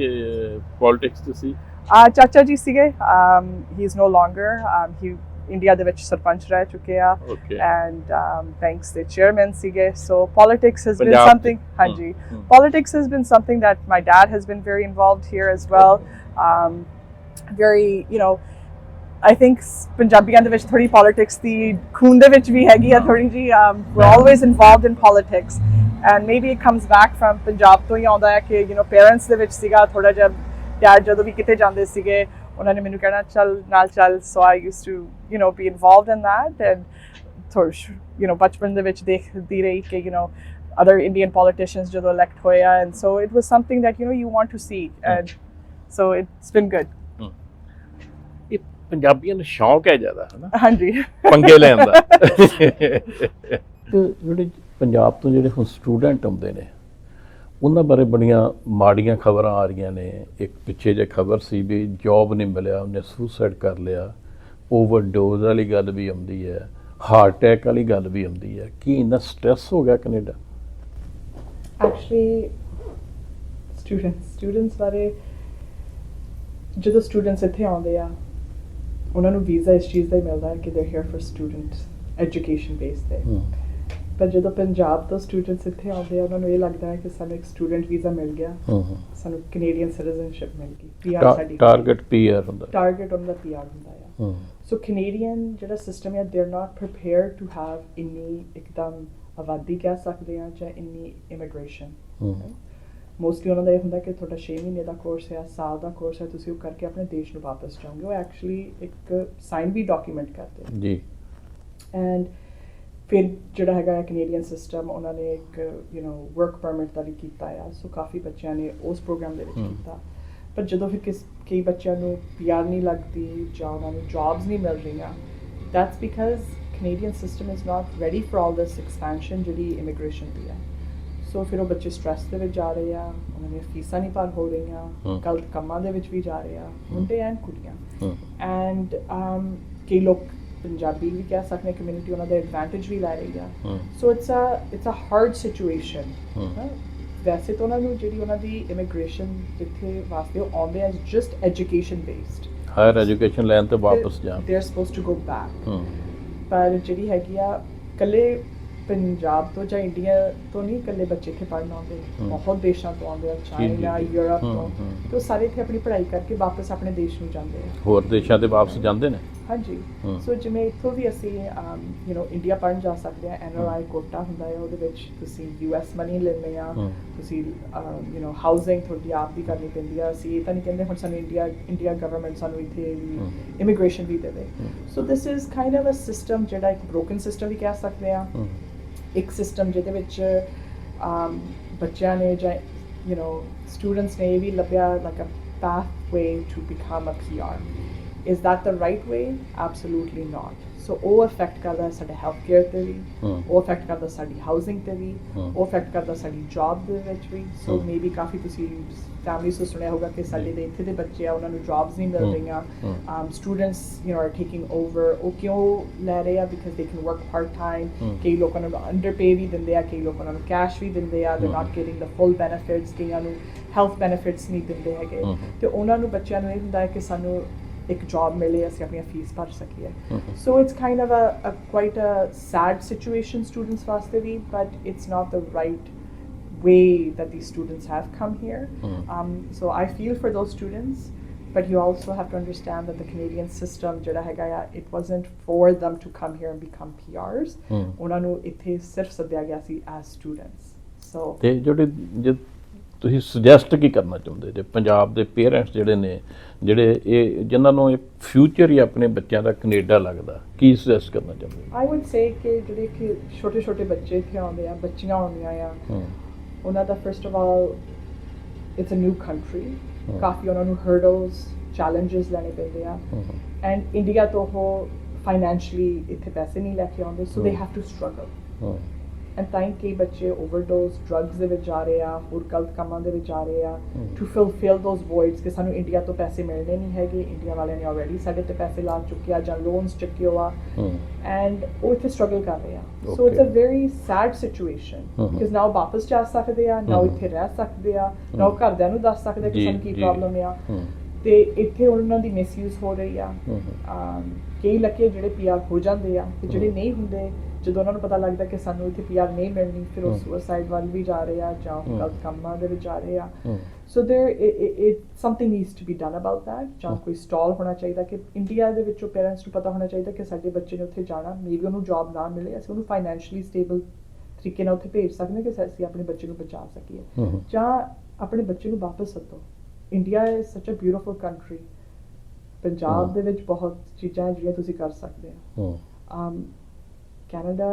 ਪੋਲਿਟਿਕਸ ਚ ਸੀ ਆ ਚਾਚਾ ਜੀ ਸੀਗੇ ਹੀ ਇਜ਼ ਨੋ ਲੋਂਗਰ ਹੀ ਇੰਡੀਆ ਦੇ ਵਿੱਚ ਸਰਪੰਚ ਰਹਿ ਚੁੱਕੇ ਆ okay and um, banks the chairman sige so politics has been Punjab ਚ। something hanji Hmm. politics has been something that my dad has been very involved here as well um, very you know I think s- ਪੰਜਾਬੀਆਂ ਦੇ ਵਿੱਚ ਥੋੜੀ politics ਦੀ ਖੂਨ ਦੇ ਵਿੱਚ ਵੀ ਹੈਗੀ ਆ ਥੋੜੀ ਜੀ um, we're always involved in politics and maybe it comes back from Punjab ਤੋਂ ਹੀ ਆਉਂਦਾ ਹੈ ਕਿ you know parents ਦੇ ਵਿੱਚ ਸੀਗਾ ਥੋੜਾ ਜਿਹਾ dad ਜਦੋਂ ਵੀ ਕਿਤੇ ਜਾਂਦੇ ਸੀਗੇ ਉਹਨਾਂ ਨੇ ਮੈਨੂੰ ਕਹਿਣਾ ਚੱਲ ਨਾਲ ਚੱਲ so I used to you know be involved in that and ਥੋੜਾ you know ਬਚਪਨ ਦੇ ਵਿੱਚ ਦੇਖਦੀ ਰਹੀ ਕਿ you know other Indian politicians ਜਦੋਂ elect ਹੋਏ ਆ and so it was something that you know you want to see and so it's been good ਇਹ ਪੰਜਾਬੀਆਂ ਨੂੰ ਸ਼ੌਂਕ ਹੈ ਜ਼ਿਆਦਾ ਹਨਾ? ਹਾਂਜੀ। ਪੰਗੇ ਲੈਣ ਦਾ। ਤੇ ਜਿਹੜੇ ਪੰਜਾਬ ਤੋਂ ਜਿਹੜੇ ਹੁਣ ਸਟੂਡੈਂਟ ਆਉਂਦੇ ਨੇ ਉਹਨਾਂ ਬਾਰੇ ਬੜੀਆਂ ਮਾੜੀਆਂ ਖਬਰਾਂ ਆ ਰਹੀਆਂ ਨੇ। ਇੱਕ ਪਿੱਛੇ ਜੇ ਖਬਰ ਸੀ ਵੀ ਜੌਬ ਨਹੀਂ ਮਿਲਿਆ ਉਹਨੇ ਸੁਸਾਈਡ ਕਰ ਲਿਆ। ਓਵਰਡੋਜ਼ ਵਾਲੀ ਗੱਲ ਵੀ ਆਉਂਦੀ ਹੈ ਹਾਰਟ ਅਟੈਕ ਵਾਲੀ ਗੱਲ ਵੀ ਆਉਂਦੀ ਹੈ। ਕੀ ਇੰਨਾ ਸਟ੍ਰੈਸ ਹੋ ਗਿਆ ਕੈਨੇਡਾ? Actually students students ਬਾਰੇ ਜਦੋਂ ਸਟੂਡੈਂਟਸ ਇੱਥੇ ਆਉਂਦੇ ਆ ਉਹਨਾਂ ਨੂੰ ਵੀਜ਼ਾ ਇਸ ਚੀਜ਼ ਦਾ ਹੀ ਮਿਲਦਾ ਹੈ ਕਿ they here for student education base ਤੇ ਹੂੰ। ਪਰ ਜਦੋਂ ਪੰਜਾਬ ਤੋਂ ਸਟੂਡੈਂਟਸ ਇੱਥੇ ਆਉਂਦੇ ਆ ਉਹਨਾਂ ਨੂੰ ਇਹ ਲੱਗਦਾ ਹੈ ਕਿ ਸਾਨੂੰ ਇੱਕ ਸਟੂਡੈਂਟ ਵੀਜ਼ਾ ਮਿਲ ਗਿਆ। ਸਾਨੂੰ ਕੈਨੇਡੀਅਨ ਸਿਟੀਜ਼ਨਸ਼ਿਪ ਮਿਲ ਗਈ। ਪੀਆਰ ਸਾਡੀ ਟਾਰਗੇਟ ਪੀਆਰ ਹੁੰਦਾ। ਟਾਰਗੇਟ ਉਹਨਾਂ ਦਾ ਪੀਆਰ ਹੁੰਦਾ ਆ। ਹੂੰ। ਸੋ ਕੈਨੇਡੀਅਨ ਜਿਹੜਾ ਸਿਸਟਮ ਹੈ they are not prepared to have ਇੰਨੀ ਇੱਕਦਮ ਆਬਾਦੀ ਕਹਿ ਸਕਦੇ ਆ ਜਾਂ ਇੰਨੀ ਇਮੀਗ੍ਰੇਸ਼ਨ ਹੂੰ। ਮੋਸਟਲੀ ਉਹਨਾਂ ਦਾ ਇਹ ਹੁੰਦਾ ਕਿ ਤੁਹਾਡਾ 6 ਮਹੀਨੇ ਦਾ ਕੋਰਸ ਹੈ ਸਾਲ ਦਾ ਕੋਰਸ ਹੈ ਤੁਸੀਂ ਉਹ ਕਰਕੇ ਆਪਣੇ ਦੇਸ਼ ਨੂੰ ਵਾਪਸ ਜਾਓਗੇ। ਉਹ ਐਕਚੁਅਲੀ ਇੱਕ ਸਾਈਨ ਵੀ ਡਾਕੂਮੈਂਟ ਕਰਦੇ ਜੀ। ਐਂਡ ਫਿਰ ਜਿਹੜਾ ਹੈਗਾ ਕੈਨੇਡੀਅਨ ਸਿਸਟਮ ਉਹਨਾਂ ਨੇ ਇੱਕ ਯੂ نو ਵਰਕ ਪਰਮਿਟ ਦਾ ਵੀ ਕੀਤਾ ਆ। ਸੋ ਕਾਫੀ ਬੱਚਿਆਂ ਨੇ ਉਸ ਪ੍ਰੋਗਰਾਮ ਦੇ ਵਿੱਚ ਕੀਤਾ। ਪਰ ਜਦੋਂ ਫਿਰ ਕਿਸ ਕਈ ਬੱਚਿਆਂ ਨੂੰ ਪੀਆਰ ਨਹੀਂ ਲੱਗਦੀ ਜਾਂ ਉਹਨਾਂ ਨੂੰ ਜੌਬਸ ਨਹੀਂ ਮਿਲ ਰਹੀਆਂ that's because Canadian system is not ready for all this expansion ਜਿਹੜੀ ਇਮੀਗ੍ਰੇਸ਼ਨ ਦੀ ਹੈ। ਸੋ ਫਿਰ ਉਹ ਬੱਚੇ ਸਟ੍ਰੈਸ ਦੇ ਵਿੱਚ ਜਾ ਰਹੇ ਆ ਉਹਨਾਂ ਦੀਆਂ ਫੀਸਾਂ ਨਹੀਂ ਭਰ ਹੋ ਰਹੀਆਂ। ਗਲਤ ਕੰਮਾਂ ਦੇ ਵਿੱਚ ਵੀ ਜਾ ਰਹੇ ਆ ਮੁੰਡੇ ਐਂਡ ਕੁੜੀਆਂ। ਐਂਡ um, ਕਈ ਲੋਕ ਪੰਜਾਬੀ ਵੀ ਕਹਿ ਸਕਦੇ ਕਮਿਊਨਿਟੀ ਉਹਨਾਂ ਦਾ ਐਡਵਾਂਟੇਜ ਵੀ ਲੈ ਰਹੀ ਆ। So it's a it's a hard situation ਵੈਸੇ ਤਾਂ ਉਹਨਾਂ ਨੂੰ ਜਿਹੜੀ ਉਹਨਾਂ ਦੀ ਇਮੀਗ੍ਰੇਸ਼ਨ ਜਿੱਥੇ ਵਾਸਤੇ ਉਹ ਆਉਂਦੇ ਆ just education based higher education ਲੈਣ ਤੇ ਵਾਪਸ ਜਾਣ। They are supposed to go back ਪਰ ਜਿਹੜੀ ਹੈਗੀ ਆ ਕੱਲੇ ਪੰਜਾਬ ਤੋਂ ਜਾਂ ਇੰਡੀਆ ਤੋਂ ਨਹੀਂ ਕੱਲੇ ਬੱਚੇ ਇੱਥੇ ਪੜ੍ਹਨ ਆਉਂਦੇ ਹਮ। ਬਹੁਤ ਦੇਸ਼ਾਂ ਤੋਂ ਆਉਂਦੇ ਆ ਜੀ, ਚਾਈਨਾ ਜੀ। ਯੂਰਪ ਹਮ, ਤੋਂ ਹਮ। ਤੇ ਉਹ ਸਾਰੇ ਇੱਥੇ ਆਪਣੀ ਪੜ੍ਹਾਈ ਕਰਕੇ ਵਾਪਸ ਆਪਣੇ ਦੇਸ਼ ਨੂੰ ਜਾਂਦੇ ਆ ਹੋਰ ਦੇਸ਼ਾਂ ਤੇ ਵਾਪਸ ਜਾਂਦੇ ਨੇ ਹਾਂਜੀ ਹਮ। ਸੋ ਜਿਵੇਂ ਇੱਥੋਂ ਵੀ ਅਸੀਂ ਯੂ نو ਇੰਡੀਆ ਪੜ੍ਹਨ ਜਾ ਸਕਦੇ ਆ ਐਨਆਰਆਈ ਕੋਟਾ ਹੁੰਦਾ ਹੈ ਉਹਦੇ ਵਿੱਚ ਤੁਸੀਂ ਯੂਐਸ ਮਨੀ ਲੈਂਦੇ ਆ ਹਮ। ਤੁਸੀਂ ਯੂ نو ਹਾਊਸਿੰਗ ਤੁਹਾਡੀ ਆਪ ਦੀ ਕਰਨੀ ਪੈਂਦੀ ਆ ਅਸੀਂ ਇਹ ਤਾਂ ਨਹੀਂ ਕਹਿੰਦੇ ਹੁਣ ਸਾਨੂੰ ਇੰਡੀਆ ਇੰਡੀਆ ਗਵਰਨਮੈਂਟ ਸਾਨੂੰ ਇੱਥੇ ਹਮ। ਇਮੀਗ੍ਰੇਸ਼ਨ ਵੀ ਦੇਵੇ hmm. So this is kind of a system ਜਿਹੜਾ ਇੱਕ ਬ੍ਰੋਕਨ ਸਿਸਟਮ ਵੀ ਕਹਿ ਸਕਦੇ ਆ ਹੂੰ ਇੱਕ ਸਿਸਟਮ ਜਿਹਦੇ ਵਿੱਚ um, ਬੱਚਿਆਂ ਨੇ ਜਾਂ ਯੂ نو ਸਟੂਡੈਂਟਸ ਨੇ ਇਹ ਵੀ ਲੱਭਿਆ like a pathway to become a PR is that the right way absolutely not so ਉਹ ਅਫੈਕਟ ਕਰਦਾ ਸਾਡੇ ਹੈਲਥ ਕੇਅਰ ਤੇ ਵੀ ਉਹ ਅਫੈਕਟ ਕਰਦਾ ਸਾਡੀ ਹਾਊਸਿੰਗ ਤੇ ਵੀ। ਉਹ ਅਫੈਕਟ ਕਰਦਾ ਸਾਡੀ ਜੌਬ ਦੇ ਵਿੱਚ ਵੀ। ਸੋ। ਮੇਬੀ ਕਾਫੀ ਤੁਸੀਂ ਫੈਮਿਲੀ ਤੋਂ ਸੁਣਿਆ ਹੋਗਾ ਕਿ ਸਾਡੇ ਦੇ ਇੱਥੇ ਦੇ ਬੱਚੇ ਆ ਉਹਨਾਂ ਨੂੰ ਜੌਬਸ ਨਹੀਂ ਮਿਲ। ਰਹੀਆਂ। um, students you know are taking over ਉਹ ਕਿਉਂ ਲੈ ਰਹੇ ਆ? Because they can work part time। ਕਈ ਲੋਕਾਂ ਨੂੰ ਅੰਡਰਪੇ ਵੀ ਦਿੰਦੇ ਆ ਕਈ ਲੋਕਾਂ ਨੂੰ ਕੈਸ਼ ਵੀ ਦਿੰਦੇ ਆ। They're not getting the full benefits ਕਈਆਂ ਨੂੰ ਹੈਲਥ ਬੈਨੀਫਿਟਸ ਨਹੀਂ ਦਿੰਦੇ ਹੈਗੇ। ਤੇ ਉਹਨਾਂ ਨੂੰ ਬੱਚਿਆਂ ਨੂੰ ਇਹ ਹੁੰਦਾ ਹੈ ਕਿ ਸਾਨੂੰ ਇੱਕ ਜੌਬ ਮਿਲੇ ਅਸੀਂ ਆਪਣੀਆਂ ਫੀਸ ਭਰ ਸਕੀਏ ਹਮ। so it's kind of a, a quite a sad situation students ਵਾਸਤੇ ਵੀ but it's not the right way that these students have come here hmm. um, so I feel for those students but you also have to understand that the Canadian system ਜਿਹੜਾ ਹੈਗਾ ਆ it wasn't for them to come here and become PRs ਹਮ। ਉਹਨਾਂ ਨੂੰ ਇੱਥੇ ਸਿਰਫ ਸੱਦਿਆ ਗਿਆ ਸੀ as students so ਤੇ ਜਿਹੜੇ ਜੇ ਤੁਸੀਂ ਸੁਜੈਸਟ ਕੀ ਕਰਨਾ ਚਾਹੁੰਦੇ ਜੇ? ਪੰਜਾਬ ਦੇ ਪੇਰੈਂਟਸ ਜਿਹੜੇ ਨੇ ਜਿਹੜੇ ਇਹ ਜਿਨ੍ਹਾਂ ਨੂੰ ਇੱਕ ਫਿਊਚਰ ਹੀ ਆਪਣੇ ਬੱਚਿਆਂ ਦਾ ਕੈਨੇਡਾ ਲੱਗਦਾ ਕੀ ਸੁਜੈਸਟ ਕਰਨਾ ਚਾਹੁੰਦੇ? I would say ਕਿ ਜਿਹੜੇ ਕਿ ਛੋਟੇ ਛੋਟੇ ਬੱਚੇ ਇੱਥੇ ਆਉਂਦੇ ਆ ਬੱਚੀਆਂ ਆਉਂਦੀਆਂ ਆ ਉਹਨਾਂ ਦਾ first of all it's a new country. ਕਾਫੀ ਉਹਨਾਂ ਨੂੰ ਹਰਡਲਸ ਚੈਲੰਜਸ ਲੈਣੇ ਪੈਂਦੇ ਆ। ਐਂਡ ਇੰਡੀਆ ਤੋਂ ਉਹ ਫਾਈਨੈਂਸ਼ਲੀ ਇੱਥੇ ਪੈਸੇ ਨਹੀਂ ਲੈ ਕੇ ਆਉਂਦੇ ਸੋ ਦੇ। ਹੈਵ ਟੂ ਸਟਰਗਲ ਐਂਡ ਤਾਂ ਹੀ ਕਈ ਬੱਚੇ ਓਵਰਡੋਜ਼ ਡਰੱਗਸ ਦੇ ਵਿੱਚ ਜਾ ਰਹੇ ਆ ਹੋਰ ਗਲਤ ਕੰਮਾਂ ਦੇ ਵਿੱਚ ਜਾ ਰਹੇ ਆ। ਟੂ ਫਿਲਫਿਲ ਦੋਜ਼ ਵੋਇਡਸ ਕਿ ਸਾਨੂੰ ਇੰਡੀਆ ਤੋਂ ਪੈਸੇ ਮਿਲਣੇ ਨਹੀਂ ਹੈਗੇ ਇੰਡੀਆ ਵਾਲਿਆਂ ਨੇ ਆਲਰੇਡੀ ਸਾਡੇ ਤੇ ਪੈਸੇ ਲਾ ਚੁੱਕੇ ਆ ਜਾਂ ਲੋਨਸ ਚੱਕੇ ਹੂੰ ਐਂਡ ਉਹ ਇੱਥੇ ਸਟਰਗਲ ਕਰ ਰਹੇ ਆ so it's a. Very sad situation. Because ਨਾ ਉਹ ਵਾਪਸ ਜਾ ਸਕਦੇ ਆ ਨਾ ਉਹ ਹਮ। ਇੱਥੇ ਰਹਿ ਸਕਦੇ ਆ ਨਾ ਉਹ ਹਮ। ਘਰਦਿਆਂ ਨੂੰ ਦੱਸ ਸਕਦੇ ਕਿ ਸਾਨੂੰ ਕੀ। ਪ੍ਰੋਬਲਮ ਆ ਤੇ ਇੱਥੇ ਉਹਨਾਂ ਦੀ ਮਿਸਯੂਜ਼ ਹੋ ਰਹੀ ਆ ਕਈ ਲੱਕੇ ਜਿਹੜੇ ਪੀਆਰ ਹੋ ਜਾਂਦੇ ਆ ਤੇ ਜਿਹੜੇ। ਨਹੀਂ ਹੁੰਦੇ ਜਦੋਂ ਉਹਨਾਂ ਨੂੰ ਪਤਾ ਲੱਗਦਾ ਕਿ ਸਾਨੂੰ ਇੱਥੇ ਪੀਆਰ ਨਹੀਂ ਮਿਲਣੀ ਫਿਰ ਉਹ ਹਮ। ਸੁਸਾਈਡ ਵੱਲ ਵੀ ਜਾ ਰਹੇ ਆ ਜਾਂ ਹਮ। ਗਲਤ ਕੰਮਾਂ ਦੇ ਵਿੱਚ ਜਾ ਰਹੇ ਆ ਹੂੰ so there it something needs to be done about that ਜਾਂ ਹਮ। ਕੋਈ ਸਟਾਲ ਹੋਣਾ ਚਾਹੀਦਾ ਕਿ ਇੰਡੀਆ ਦੇ ਵਿੱਚੋਂ ਪੇਰੈਂਟਸ ਨੂੰ ਪਤਾ ਹੋਣਾ ਚਾਹੀਦਾ ਕਿ ਸਾਡੇ ਬੱਚੇ ਨੇ ਉੱਥੇ ਜਾਣਾ ਮੇਬੀ ਉਹਨੂੰ ਜੌਬ ਨਾ ਮਿਲੇ ਅਸੀਂ ਉਹਨੂੰ ਫਾਈਨੈਂਸ਼ੀਅਲੀ ਸਟੇਬਲ ਤਰੀਕੇ ਨਾਲ ਉੱਥੇ ਭੇਜ ਸਕਦੇ ਹਾਂ ਕਿ ਅਸੀਂ ਆਪਣੇ ਬੱਚੇ ਨੂੰ ਬਚਾ ਸਕੀਏ ਹੂੰ ਜਾਂ ਆਪਣੇ ਬੱਚੇ ਨੂੰ ਵਾਪਸ ਸੱਦੋ India is such a beautiful country Punjab ਹਮ। ਦੇ ਵਿੱਚ ਬਹੁਤ ਚੀਜ਼ਾਂ ਹੈ ਜਿਹੜੀਆਂ ਤੁਸੀਂ ਕਰ ਸਕਦੇ ਹੋ ਹੂੰ um, Canada,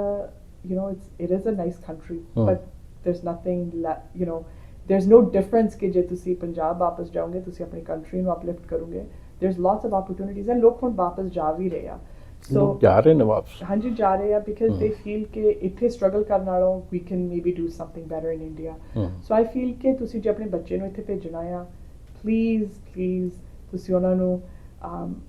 you know, it's it is a nice country, Hmm. but there's nothing, la- you know, there's no difference ਕਿ ਜੇ ਤੁਸੀਂ ਪੰਜਾਬ ਵਾਪਸ ਜਾਓਗੇ ਤੁਸੀਂ ਆਪਣੀ ਕੰਟਰੀ ਨੂੰ ਅਪਲਿਫਟ ਕਰੋਗੇ there's lots of opportunities and ਲੋਕ ਹੁਣ ਵਾਪਸ ਜਾ ਵੀ ਰਹੇ ਆ so ਲੋਕ ਜਾ ਰਹੇ ਨੇ ਵਾਪਸ ਹਾਂਜੀ ਜਾ ਰਹੇ ਆ because Hmm. they feel ਕਿ ਇੱਥੇ ਸਟਰਗਲ ਕਰਨ ਨਾਲੋਂ we can maybe do something better in India ਹੂੰ ਸੋ ਆਈ ਫੀਲ ਕਿ ਤੁਸੀਂ ਜੇ ਆਪਣੇ ਬੱਚੇ ਨੂੰ ਇੱਥੇ ਭੇਜਣਾ ਆ ਪਲੀਜ਼ ਪਲੀਜ਼ ਤੁਸੀਂ ਉਹਨਾਂ ਨੂੰ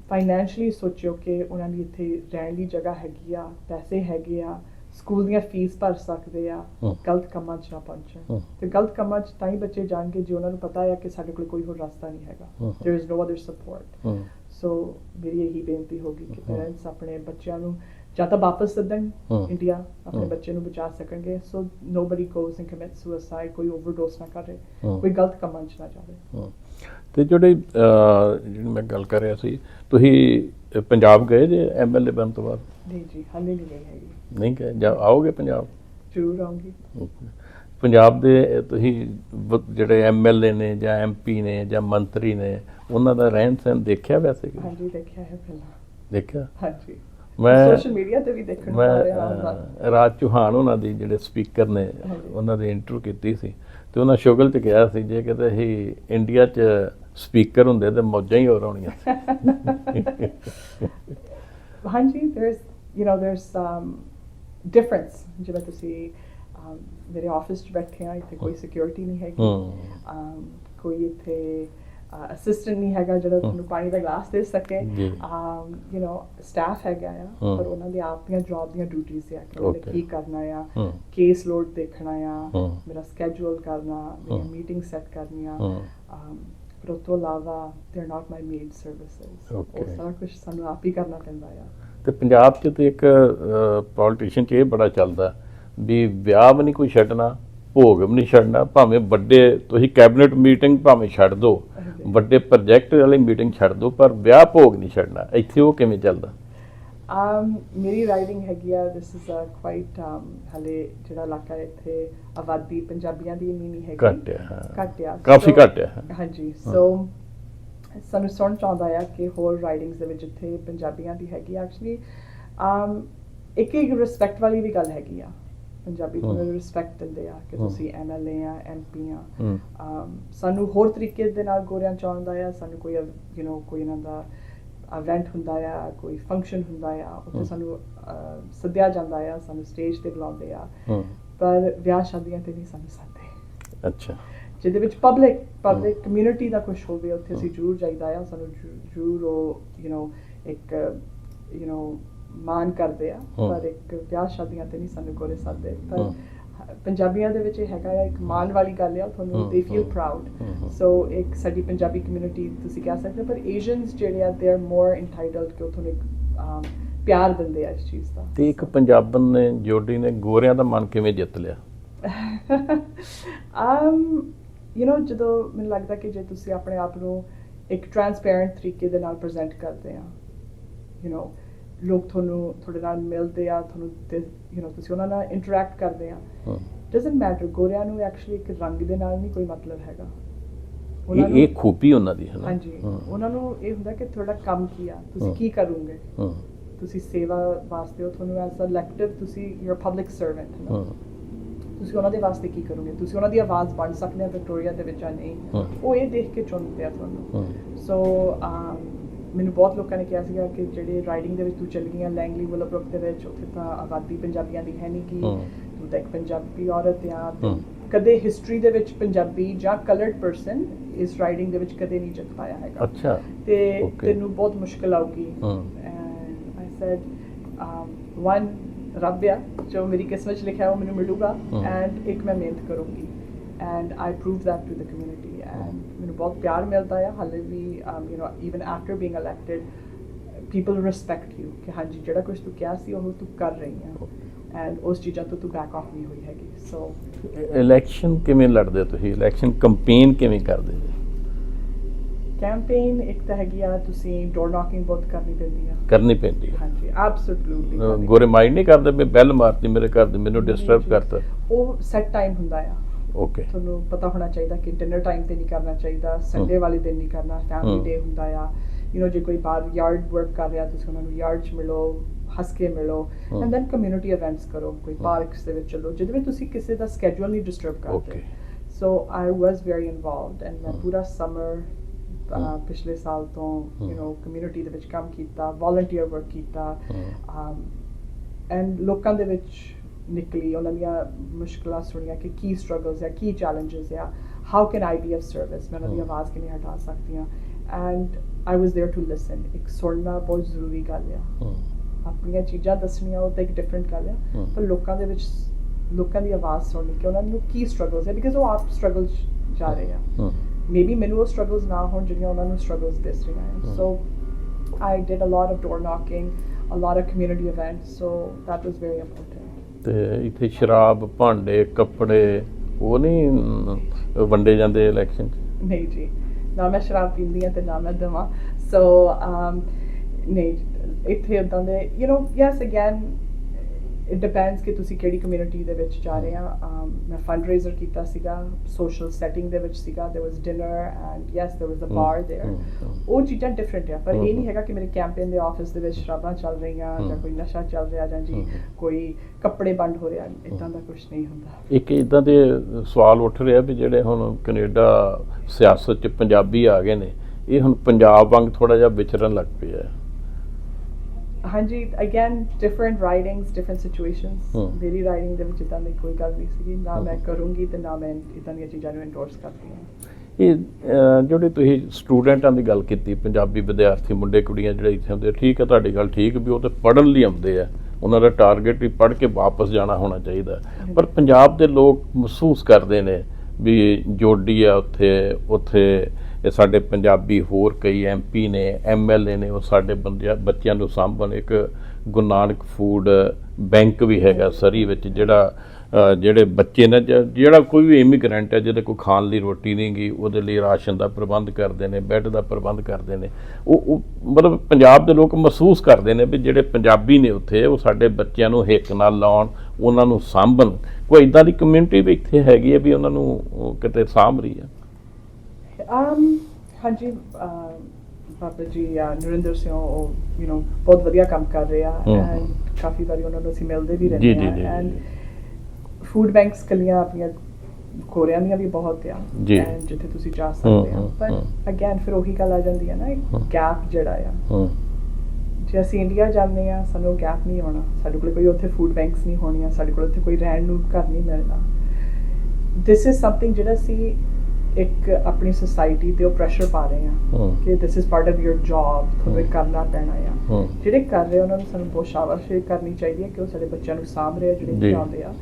ਫਾਈਨੈਂਸ਼ਲੀ ਸੋਚਿਓ ਕਿ ਉਹਨਾਂ ਦੀ ਇੱਥੇ ਰਹਿਣ ਲਈ ਜਗ੍ਹਾ ਹੈਗੀ ਆ ਪੈਸੇ ਹੈਗੇ ਆ ਸਕੂਲ ਦੀਆਂ ਫੀਸ ਭਰ ਸਕਦੇ ਆ। ਗਲਤ ਕੰਮਾਂ 'ਚ ਨਾ ਪਹੁੰਚਣ। ਤੇ ਗਲਤ ਕੰਮਾਂ 'ਚ ਤਾਂ ਹੀ ਬੱਚੇ ਜਾਣਗੇ ਜੇ ਉਹਨਾਂ ਨੂੰ ਪਤਾ ਹੈ ਕਿ ਸਾਡੇ ਕੋਲ ਕੋਈ ਹੋਰ ਰਸਤਾ ਨਹੀਂ ਹੈਗਾ is no other support ਹੂੰ ਸੋ ਮੇਰੀ ਇਹੀ ਬੇਨਤੀ ਹੋਗੀ ਕਿ। ਪੇਰੈਂਟਸ ਆਪਣੇ ਬੱਚਿਆਂ ਨੂੰ ਜਾਂ ਤਾਂ ਵਾਪਸ ਸੱਦਣ। ਇੰਡੀਆ ਆਪਣੇ। ਬੱਚੇ ਨੂੰ ਬਚਾ ਸਕਣਗੇ so nobody goes and commits suicide ਕੋਈ ਓਵਰਡੋਸ ਨਾ ਕਰੇ। ਕੋਈ ਗਲਤ ਕੰਮਾਂ 'ਚ ਨਾ ਜਾਵੇ। ਤੇ ਜਿਹੜੇ ਜਿਹੜੀ ਮੈਂ ਗੱਲ ਕਰ ਰਿਹਾ ਸੀ ਤੁਸੀਂ ਪੰਜਾਬ ਗਏ ਜੇ ਐਮਐਲਏ ਬਣਨ ਤੋਂ ਬਾਅਦ? ਨਹੀਂ ਜੀ ਹਾਲੇ ਨਹੀਂ ਗਈ ਹੈਗੀ। ਨਹੀਂ ਗਏ? ਜਾਂ ਆਓਗੇ ਪੰਜਾਬ? ਜ਼ਰੂਰ ਆਉਂਗੀ। ਪੰਜਾਬ ਦੇ ਤੁਸੀਂ ਜਿਹੜੇ ਐਮਐਲਏ ਨੇ ਜਾਂ ਐਮਪੀ ਨੇ ਜਾਂ ਮੰਤਰੀ ਨੇ ਉਹਨਾਂ ਦਾ ਰਹਿਣ ਸਹਿਣ ਦੇਖਿਆ ਵੈਸੇ ਕਿ? ਹਾਂਜੀ ਦੇਖਿਆ ਹੈ ਪਹਿਲਾਂ। ਦੇਖਿਆ? ਹਾਂਜੀ। ਮੈਂ ਸੋਸ਼ਲ ਮੀਡੀਆ ਤੇ ਵੀ ਦੇਖਣ ਮੈਂ ਰਾਜ ਚੌਹਾਨ ਉਹਨਾਂ ਦੀ ਜਿਹੜੇ ਸਪੀਕਰ ਨੇ। ਉਹਨਾਂ ਦੀ ਇੰਟਰਵਿਊ ਕੀਤੀ ਸੀ। ਤੇ ਉਹਨਾਂ ਸ਼ੁਗਲ ਚ ਕਿਹਾ ਸੀ ਜੇ ਕਿਤੇ ਅਸੀਂ ਇੰਡੀਆ ਚ ਸਪੀਕਰ ਹੁੰਦੇ ਤੇ ਮੌਜਾਂ ਹੀ ਹੋਰ ਹੋਣੀਆਂ। ਹਾਂਜੀ there's you know there's um difference ਜਿਵੇਂ ਤੁਸੀਂ ਮੇਰੇ ਆਫਿਸ 'ਚ ਬੈਠੇ ਆ ਇੱਥੇ ਕੋਈ ਸਿਕਿਉਰਿਟੀ ਨਹੀਂ ਹੈਗੀ। ਕੋਈ ਇੱਥੇ ਅਸਿਸਟੈਂਟ ਨਹੀਂ ਹੈਗਾ ਜਿਹੜਾ ਤੁਹਾਨੂੰ ਪਾਣੀ ਦਾ ਗਲਾਸ ਦੇ ਸਕੇ। um, you know ਸਟਾਫ ਹੈਗਾ ਆ। ਪਰ ਉਹਨਾਂ ਦੀ ਆਪ ਦੀਆਂ ਜੌਬ ਦੀਆਂ ਡਿਊਟੀਆਂ ਆ ਕਿ ਉਹਨੇ. ਕੀ ਕਰਨਾ ਆ ਕੇਸ ਲੋਡ ਦੇਖਣਾ ਆ। ਮੇਰਾ ਸਕੇਜੂਲ ਕਰਨਾ ਮੇਰੀ। ਮੀਟਿੰਗ ਸੈੱਟ ਕਰਨੀਆਂ। ਹੂੰ। um, ਪਰ ਉਸ ਤੋਂ ਇਲਾਵਾ they are not my maid services ਉਹ Okay. ਸਾਰਾ ਕੁਝ ਸਾਨੂੰ ਆਪ ਹੀ ਕਰਨਾ ਪੈਂਦਾ ਆ ਤੇ ਪੰਜਾਬ 'ਚ ਤੇ ਇੱਕ ਪੋਲੀਟੀਸ਼ੀਅਨ 'ਚ ਇਹ ਬੜਾ ਚੱਲਦਾ ਵੀ ਵਿਆਹ ਵੀ ਨਹੀਂ ਕੋਈ ਛੱਡਣਾ ਭੋਗ ਵੀ ਨਹੀਂ ਛੱਡਣਾ ਭਾਵੇਂ ਵੱਡੇ ਤੁਸੀਂ ਕੈਬਨਿਟ ਮੀਟਿੰਗ ਭਾਵੇਂ ਛੱਡ ਦਿਓ। ਵੱਡੇ ਪ੍ਰੋਜੈਕਟ ਵਾਲੀ ਮੀਟਿੰਗ ਛੱਡ ਦਿਓ ਪਰ ਵਿਆਹ ਭੋਗ ਨਹੀਂ ਛੱਡਣਾ ਇੱਥੇ ਉਹ ਕਿਵੇਂ ਚੱਲਦਾ Um, ਮੇਰੀ ਰਾਈਡਿੰਗ ਹੈਗੀ ਆ ਦਿਸ ਇਜ਼ ਅ ਕੁਆਇਟ ਹਲੇ ਜਿਹੜਾ ਇਲਾਕਾ ਇੱਥੇ ਆਬਾਦੀ ਪੰਜਾਬੀਆਂ ਦੀ ਇੰਨੀ ਨਹੀਂ ਹੈਗੀ। ਘੱਟ ਹੈ ਘੱਟ ਆ। ਕਾਫੀ ਘੱਟ ਹੈ ਹਾਂਜੀ ਸੋ ਸਾਨੂੰ ਸੁਣ ਚਾਹੁੰਦਾ ਆ ਕਿ ਹੋਰ ਰਾਈਡਿੰਗਸ ਦੇ ਵਿੱਚ ਜਿੱਥੇ ਪੰਜਾਬੀਆਂ ਦੀ ਹੈਗੀ ਐਕਚੁਅਲੀ um ਇੱਕ ਇੱਕ ਰਿਸਪੈਕਟ ਵਾਲੀ ਵੀ ਗੱਲ ਹੈਗੀ ਆ। ਪੰਜਾਬੀ। ਤੁਹਾਨੂੰ ਰਿਸਪੈਕਟ ਦਿੰਦੇ ਆ ਕਿ। ਤੁਸੀਂ ਐਮਐਲਏ ਆ ਐਮਪੀ ਆ। um, ਸਾਨੂੰ ਹੋਰ ਤਰੀਕੇ ਦੇ ਨਾਲ ਗੋਰਿਆਂ ਚ ਆਉਂਦਾ ਆ। ਸਾਨੂੰ ਕੋਈ ਯੂ نو ਕੋਈ ਇਹਨਾਂ ਦਾ ਇਵੈਂਟ ਹੁੰਦਾ ਆ ਕੋਈ ਫੰਕਸ਼ਨ ਹੁੰਦਾ ਆ ਉੱਥੇ ਹਮ। ਸਾਨੂੰ ਅਹ, ਸੱਦਿਆ ਜਾਂਦਾ ਆ ਸਾਨੂੰ ਸਟੇਜ ਤੇ ਬੁਲਾਉਂਦੇ ਆ ਹੂੰ ਪਰ ਵਿਆਹ ਸ਼ਾਦੀਆਂ ਤੇ ਨਹੀਂ ਸਾਨੂੰ ਸੱਦਦੇ ਅੱਛਾ ਜਿਹਦੇ ਵਿੱਚ ਪਬਲਿਕ ਪਬਲਿਕ ਕਮਿਊਨਿਟੀ ਦਾ ਕੁਝ ਹੋਵੇ ਉੱਥੇ ਅਸੀਂ ਜ਼ਰੂਰ ਜਾਈਦਾ ਆ ਸਾਨੂੰ ਜ਼ਰੂ- ਜ਼ਰੂਰ ਉਹ ਯੂ نو ਇੱਕ ਯੂ نو ਮਾਨ ਕਰਦੇ ਆ ਹਮ। ਪਰ ਇੱਕ ਵਿਆਹ ਸ਼ਾਦੀਆਂ ਤੇ ਨਹੀਂ ਸਾਨੂੰ ਗੋਰੇ ਸੱਦਦੇ ਪਰ ਹਮ। ਪੰਜਾਬੀਆਂ ਦੇ ਵਿੱਚ ਇਹ ਹੈਗਾ ਆ ਇੱਕ ਮਾਣ ਵਾਲੀ ਗੱਲ ਆ ਤੁਹਾਨੂੰ ਦੇ ਫੀਲ। ਪ੍ਰਾਊਡ। ਸੋ ਇੱਕ ਸਾਡੀ ਪੰਜਾਬੀ ਕਮਿਊਨਿਟੀ ਤੁਸੀਂ ਕਹਿ ਸਕਦੇ ਪਰ ਏਸ਼ੀਅਨਸ ਜਿਹੜੇ ਆ ਦੇ ਆਰ ਮੋਰ ਇੰਟਾਈਟਲਡ ਕਿ ਉਹ ਤੁਹਾਨੂੰ ਇੱਕ ਪਿਆਰ ਦਿੰਦੇ ਆ ਇਸ ਚੀਜ਼ ਦਾ ਤੇ ਇੱਕ ਪੰਜਾਬਣ ਨੇ ਜੋਡੀ ਨੇ ਗੋਰਿਆਂ ਦਾ ਮਨ ਕਿਵੇਂ ਜਿੱਤ ਲਿਆ um you know ਜਦੋਂ ਮੈਨੂੰ ਲੱਗਦਾ ਕਿ ਜੇ ਤੁਸੀਂ ਆਪਣੇ ਆਪ ਨੂੰ ਇੱਕ ਟਰਾਂਸਪੇਰੈਂਟ ਤਰੀਕੇ ਦੇ ਨਾਲ ਪ੍ਰੈਜ਼ੈਂਟ ਕਰਦੇ ਆ you know ਲੋਕ ਤੁਹਾਨੂੰ ਤੁਹਾਡੇ ਨਾਲ ਮਿਲਦੇ ਆ ਤੁਹਾਨੂੰ ਯੂ نو ਤੁਸੀਂ ਉਹਨਾਂ ਨਾਲ ਇੰਟਰੈਕਟ ਕਰਦੇ ਆ। ਡਸਨਟ ਮੈਟਰ ਗੋਰਿਆਂ ਨੂੰ ਐਕਚੁਅਲੀ ਇੱਕ ਰੰਗ ਦੇ ਨਾਲ ਨਹੀਂ ਕੋਈ ਮਤਲਬ ਹੈਗਾ। ਇਹ ਇਹ ਖੂਬੀ ਉਹਨਾਂ ਦੀ ਹੈ ਨਾ। ਹਾਂਜੀ। ਉਹਨਾਂ ਨੂੰ ਇਹ ਹੁੰਦਾ ਕਿ ਤੁਹਾਡਾ ਕੰਮ ਕੀ ਆ? ਤੁਸੀਂ। ਕੀ ਕਰੋਗੇ? ਤੁਸੀਂ ਸੇਵਾ ਵਾਸਤੇ ਹੋ ਤੁਹਾਨੂੰ ਐਜ਼ ਅ ਇਲੈਕਟਿਵ ਤੁਸੀਂ ਯੂਰ ਪਬਲਿਕ ਸਰਵੈਂਟ ਤੁਸੀਂ ਉਹਨਾਂ ਦੇ ਵਾਸਤੇ ਕੀ ਕਰੋਗੇ? ਤੁਸੀਂ ਉਹਨਾਂ ਦੀ ਆਵਾਜ਼ ਬਣ ਸਕਦੇ ਆ ਵਿਕਟੋਰੀਆ ਦੇ ਵਿੱਚ ਜਾਂ ਨਹੀਂ। ਉਹ ਇਹ ਦੇਖ ਕੇ ਚੁਣਦੇ ਆ ਤੁਹਾਨੂੰ। ਸੋ ਮੈਨੂੰ ਬਹੁਤ ਲੋਕਾਂ ਨੇ ਕਿਹਾ ਸੀਗਾ ਕਿ ਜਿਹੜੇ ਰਾਈਡਿੰਗ ਦੇ ਵਿੱਚ ਤੂੰ ਚੱਲ ਗਈਆਂ ਲੈਂਗਲੀ ਵਲਬਰੁਕ ਦੇ ਵਿੱਚ ਉੱਥੇ ਤਾਂ ਆਬਾਦੀ ਪੰਜਾਬੀਆਂ ਦੀ ਹੈ ਨਹੀਂ ਕਿ। ਤੂੰ ਤਾਂ ਇੱਕ ਪੰਜਾਬੀ ਔਰਤ ਆ। ਕਦੇ ਹਿਸਟਰੀ ਦੇ ਵਿੱਚ ਪੰਜਾਬੀ ਜਾਂ ਕਲਰਡ ਪਰਸਨ ਇਸ ਰਾਈਡਿੰਗ ਦੇ ਵਿੱਚ ਕਦੇ ਨਹੀਂ ਜਿੱਤ ਪਾਇਆ ਹੈਗਾ ਅੱਛਾ ਤੇ. ਤੈਨੂੰ ਬਹੁਤ ਮੁਸ਼ਕਲ ਆਊਗੀ I said, um, one ਰੱਬ ਆ ਜੋ ਮੇਰੀ ਕਿਸਮਤ 'ਚ ਲਿਖਿਆ ਹੈ ਉਹ ਮੈਨੂੰ ਮਿਲੂਗਾ। ਐਂਡ ਇੱਕ ਮੈਂ ਮਿਹਨਤ ਕਰੂੰਗੀ and I prove that to the community and ਮੈਨੂੰ ਬਹੁਤ ਪਿਆਰ ਮਿਲਦਾ ਆ ਹਾਲੇ ਵੀ you know even after being elected people respect you ਕਿ ਹਾਂਜੀ ਜਿਹੜਾ ਕੁਝ ਤੂੰ ਕਿਹਾ ਸੀ ਉਹ ਤੂੰ ਕਰ ਰਹੀ ਆ ਐਂਡ ਉਸ ਚੀਜ਼ਾਂ ਤੋਂ ਤੂੰ ਬੈਕ ਆਫ ਨਹੀਂ ਹੋਈ ਹੈਗੀ ਸੋ ਇਲੈਕਸ਼ਨ ਕਿਵੇਂ ਲੜਦੇ ਤੁਸੀਂ ਇਲੈਕਸ਼ਨ ਕੰਪੇਨ ਕਿਵੇਂ ਕਰਦੇ ਜੀ ਕੈਂਪੇਨ ਇੱਕ ਤਾਂ ਹੈਗੀ ਆ ਤੁਸੀਂ ਡੋਰ ਨੌਕਿੰਗ ਬਹੁਤ ਕਰਨੀ ਪੈਂਦੀ ਆ ਕਰਨੀ ਪੈਂਦੀ ਹੈ ਹਾਂਜੀ ਐਬਸੋਲੂਟਲੀ ਗੋਰੇ ਮਾਈਂਡ ਨਹੀਂ ਕਰਦੇ ਵੀ ਬੈਲ ਮਾਰਤੀ ਮੇਰੇ ਘਰ ਦੇ ਮੈਨੂੰ ਡਿਸਟਰਬ ਕਰਤਾ ਉਹ ਸੈਟ ਟਾਈਮ ਹੁੰਦਾ ਆ ਓਕੇ ਤੁਹਾਨੂੰ ਪਤਾ ਹੋਣਾ ਚਾਹੀਦਾ ਕਿ ਡਿਨਰ ਟਾਈਮ ਤੇ ਨਹੀਂ ਕਰਨਾ ਚਾਹੀਦਾ ਸੰਡੇ ਵਾਲੇ ਦਿਨ ਨਹੀਂ ਕਰਨਾ ਫੈਮਿਲੀ ਹਮ। ਡੇ ਹੁੰਦਾ ਆ ਯੂ نو ਜੇ ਕੋਈ ਬਾਹਰ ਯਾਰਡ ਵਰਕ ਕਰ ਰਿਹਾ ਤੁਸੀਂ ਉਹਨਾਂ ਨੂੰ ਯਾਰਡ 'ਚ ਮਿਲੋ ਹੱਸ ਕੇ ਮਿਲੋ hmm. And then community events ਕਰੋ ਕੋਈ ਹਮ। ਪਾਰਕਸ ਦੇ ਵਿੱਚ ਚਲੋ ਜਿਹਦੇ ਵਿੱਚ ਤੁਸੀਂ ਕਿਸੇ ਦਾ ਸਕੇਜੂਲ ਨਹੀਂ ਡਿਸਟਰਬ ਕਰਦੇ Okay. So I was very involved and ਮੈਂ ਹਮ। ਪੂਰਾ ਸਮਰ ਹਮ। ਪਿਛਲੇ ਸਾਲ ਤੋਂ ਹਮ। ਯੂ نو ਕਮਿਊਨਿਟੀ ਦੇ ਵਿੱਚ ਕੰਮ ਕੀਤਾ ਵੋਲੰਟੀਅਰ ਵਰਕ ਕੀਤਾ ਹਮ। ਐਂਡ ਲੋਕਾਂ ਦੇ ਵਿੱਚ ਨਿਕਲੀ ਉਹਨਾਂ ਦੀਆਂ ਮੁਸ਼ਕਲਾਂ ਸੁਣੀਆਂ ਕਿ ਕੀ ਸਟਰਗਲਸ ਆ ਕੀ ਚੈਲੰਜਸ ਆ how can I be of service ਮੈਂ ਉਹਨਾਂ ਦੀ ਹਮ। ਆਵਾਜ਼ ਕਿਵੇਂ ਹਟਾ ਸਕਦੀ ਹਾਂ and I was there to listen ਇੱਕ ਸੁਣਨਾ ਬਹੁਤ ਜ਼ਰੂਰੀ ਗੱਲ ਆ ਹਮ। ਆਪਣੀਆਂ ਚੀਜ਼ਾਂ ਦੱਸਣੀਆਂ ਉਹ ਤਾਂ ਇੱਕ ਡਿਫਰੈਂਟ ਗੱਲ ਆ ਹਮ। ਪਰ ਲੋਕਾਂ ਦੇ ਵਿੱਚ ਲੋਕਾਂ ਦੀ ਆਵਾਜ਼ ਸੁਣਨੀ ਕਿ ਉਹਨਾਂ ਨੂੰ ਕੀ ਸਟਰਗਲਸ ਹੈ ਬਿਕਾਜ਼ ਉਹ ਆਪ ਸਟਰਗਲ ਜਾ ਰਹੇ ਆ ਹੂੰ ਮੇਬੀ ਮੈਨੂੰ ਉਹ ਸਟਰਗਲਸ ਨਾ ਹੋਣ ਜਿਹੜੀਆਂ ਉਹਨਾਂ ਨੂੰ ਸਟਰਗਲਸ ਦਿਸ ਰਹੀਆਂ ਆ ਹਮ। So I did a lot of door knocking a lot of community events so that was very important ਤੇ ਇੱਥੇ ਸ਼ਰਾਬ, ਭਾਂਡੇ, ਕੱਪੜੇ, ਉਹ ਨਹੀਂ ਵੰਡੇ ਜਾਂਦੇ ਇਲੈਕਸ਼ਨ 'ਚ? ਨਹੀਂ ਜੀ, ਨਾ ਮੈਂ ਸ਼ਰਾਬ ਪੀਂਦੀ ਆ ਤੇ ਨਾ ਮੈਂ ਦਵਾਂ। ਸੋ ਨਹੀਂ, ਇੱਥੇ ਉਦਾਂ ਦੇ you know yes again it depends ਕਿ ਤੁਸੀਂ ਕਿਹੜੀ ਕਮਿਊਨਿਟੀ ਦੇ ਵਿੱਚ ਜਾ ਰਹੇ ਆ। Um, ਮੈਂ ਫੰਡਰੇਜ਼ਰ ਕੀਤਾ ਸੀਗਾ ਸੋਸ਼ਲ ਸੈਟਿੰਗ ਦੇ ਵਿੱਚ ਸੀਗਾ। Dinner and yes there was a bar there ਹੂੰ, ਹੂੰ। ਉਹ ਚੀਜ਼ਾਂ ਡਿਫਰੈਂਟ ਆ ਪਰ ਇਹ ਨਹੀਂ ਹੈਗਾ ਕਿ ਮੇਰੇ ਕੈਂਪੇਨ ਦੇ ਆਫਿਸ ਦੇ ਵਿੱਚ ਸ਼ਰਾਬਾਂ ਚੱਲ ਰਹੀਆਂ ਜਾਂ। ਕੋਈ ਨਸ਼ਾ ਚੱਲ ਰਿਹਾ ਜਾਂ ਜੀ। ਕੋਈ ਕੱਪੜੇ ਬੰਦ ਹੋ ਰਿਹਾ ਇਦਾਂ ਦਾ ਕੁਝ ਨਹੀਂ ਹੁੰਦਾ। ਇੱਕ ਇਦਾਂ ਦੇ ਸਵਾਲ ਉੱਠ ਰਿਹਾ ਵੀ ਜਿਹੜੇ ਹੁਣ ਕੈਨੇਡਾ ਸਿਆਸਤ 'ਚ ਪੰਜਾਬੀ ਆ ਗਏ ਨੇ ਇਹ ਹੁਣ ਪੰਜਾਬ ਵਾਂਗ ਥੋੜਾ ਜਿਹਾ ਵਿਚਰਨ ਲੱਗ ਪਿਆ। ਹੈ ਹਾਂਜੀ again different writings different situations. ਮੇਰੀ ਰਾਈਟਿੰਗ ਦੇ ਵਿੱਚ ਇਦਾਂ ਦੀ ਕੋਈ ਗੱਲ ਨਹੀਂ ਸੀਗੀ ਨਾ ਮੈਂ ਹਮ। ਕਰੂੰਗੀ ਤੇ ਨਾ ਮੈਂ ਇਦਾਂ ਦੀਆਂ ਚੀਜ਼ਾਂ ਨੂੰ ਐਂਡੋਰਸ ਕਰਦੀ ਹਾਂ ਇਹ ਜਿਹੜੇ ਤੁਸੀਂ ਸਟੂਡੈਂਟਾਂ ਦੀ ਗੱਲ ਕੀਤੀ ਪੰਜਾਬੀ ਵਿਦਿਆਰਥੀ ਮੁੰਡੇ ਕੁੜੀਆਂ ਜਿਹੜੇ ਇੱਥੇ ਆ, ਠੀਕ ਹੈ ਤੁਹਾਡੀ ਗੱਲ ਠੀਕ ਵੀ ਉਹ ਤੇ ਪੜ੍ਹਨ ਲਈ ਆਉਂਦੇ ਆ ਉਹਨਾਂ ਦਾ ਟਾਰਗੇਟ ਵੀ ਪੜ੍ਹ ਕੇ ਵਾਪਸ ਜਾਣਾ ਹੋਣਾ ਚਾਹੀਦਾ। ਪਰ ਪੰਜਾਬ ਦੇ ਲੋਕ ਮਹਿਸੂਸ ਕਰਦੇ ਨੇ ਵੀ ਜੋਡੀ ਆ ਉੱਥੇ ਉੱਥੇ ਇਹ ਸਾਡੇ ਪੰਜਾਬੀ ਹੋਰ ਕਈ ਐਮਪੀ ਨੇ ਐਮਐਲਏ ਨੇ, ਉਹ ਸਾਡੇ ਬੰਦਿਆਂ, ਬੱਚਿਆਂ ਨੂੰ ਸਾਂਭਣ ਇੱਕ ਗੁਰੂ ਨਾਨਕ ਫੂਡ ਬੈਂਕ ਵੀ ਹੈਗਾ ਸਰੀ ਵਿੱਚ, ਜਿਹੜਾ ਜਿਹੜੇ ਬੱਚੇ ਨੇ ਜਿਹੜਾ ਕੋਈ ਵੀ ਇਮੀਗ੍ਰੈਂਟ ਹੈ, ਜਿਹਦੇ ਕੋਲ ਖਾਣ ਲਈ ਰੋਟੀ ਨਹੀਂ ਗਈ ਉਹਦੇ ਲਈ ਰਾਸ਼ਨ ਦਾ ਪ੍ਰਬੰਧ ਕਰਦੇ ਨੇ, ਬੈੱਡ ਦਾ ਪ੍ਰਬੰਧ ਕਰਦੇ ਨੇ, ਉਹ ਮਤਲਬ ਪੰਜਾਬ ਦੇ ਲੋਕ ਮਹਿਸੂਸ ਕਰਦੇ ਨੇ ਵੀ ਜਿਹੜੇ ਪੰਜਾਬੀ ਨੇ ਉੱਥੇ, ਉਹ ਸਾਡੇ ਬੱਚਿਆਂ ਨੂੰ ਹਿੱਕ ਨਾਲ ਲਾਉਣ, ਉਹਨਾਂ ਨੂੰ ਸਾਂਭਣ, ਕੋਈ ਇਦਾਂ ਦੀ ਕਮਿਊਨਿਟੀ ਵੀ ਇੱਥੇ ਹੈਗੀ ਹੈ ਵੀ ਉਹਨਾਂ ਨੂੰ ਕਿਤੇ ਸਾਂਭ ਰਹੀ ਹੈ। Um ਹਾਂਜੀ ਅਹ, ਬਾਬਾ ਜੀ ਆ ਨਰਿੰਦਰ ਸਿੰਘ ਉਹ ਯੂ نو ਬਹੁਤ ਵਧੀਆ ਕੰਮ ਕਰ ਰਹੇ ਆ। ਐਂਡ ਕਾਫੀ ਵਾਰੀ ਉਹਨਾਂ ਨੂੰ ਅਸੀਂ ਮਿਲਦੇ ਵੀ ਰਹਿੰਦੇ ਆ। ਐਂਡ ਫੂਡ ਬੈਂਕਸ ਕਲੀਆਂ ਆਪਣੀਆਂ ਕੋਰਿਆਂ ਦੀਆਂ ਵੀ ਬਹੁਤ ਆ। ਐਂਡ ਜਿੱਥੇ ਤੁਸੀਂ ਜਾ ਸਕਦੇ ਆ ਪਰ। ਅਗੇਨ ਫਿਰ ਉਹੀ ਗੱਲ ਆ ਜਾਂਦੀ ਹੈ ਨਾ ਇੱਕ। ਗੈਪ ਜਿਹੜਾ ਆ ਜੇ ਅਸੀਂ ਇੰਡੀਆ ਜਾਂਦੇ ਆ ਸਾਨੂੰ ਗੈਪ ਨਹੀਂ ਆਉਣਾ ਸਾਡੇ ਕੋਲ ਕੋਈ ਉੱਥੇ ਫੂਡ ਬੈਂਕਸ ਨਹੀਂ ਹੋਣੀਆਂ ਸਾਡੇ ਕੋਲ ਉੱਥੇ ਕੋਈ ਰਹਿਣ ਨੂੰ ਘਰ ਨਹੀਂ ਮਿਲਣਾ ਦਿਸ ਇਜ਼ ਸਮਥਿੰਗ ਜਿਹੜਾ ਅਸੀਂ ਇੱਕ ਆਪਣੀ ਸੋਸਾਇਟੀ ਤੇ ਉਹ ਪ੍ਰੈਸ਼ਰ ਪਾ ਰਹੇ ਆ ਕਿ this is part of your job ਤੁਹਾਨੂੰ ਕਰਨਾ ਪੈਣਾ ਆ। ਜਿਹੜੇ ਕਰ ਰਹੇ ਉਹਨਾਂ ਨੂੰ ਸਾਨੂੰ ਬਹੁਤ ਸ਼ਾਬਾਸ਼ ਕਰਨੀ ਚਾਹੀਦੀ ਹੈ ਕਿ ਉਹ ਸਾਡੇ ਬੱਚਿਆਂ ਨੂੰ ਸਾਂਭ ਰਹੇ ਜਿਹੜੇ ਚਾਹੁੰਦੇ ਆ।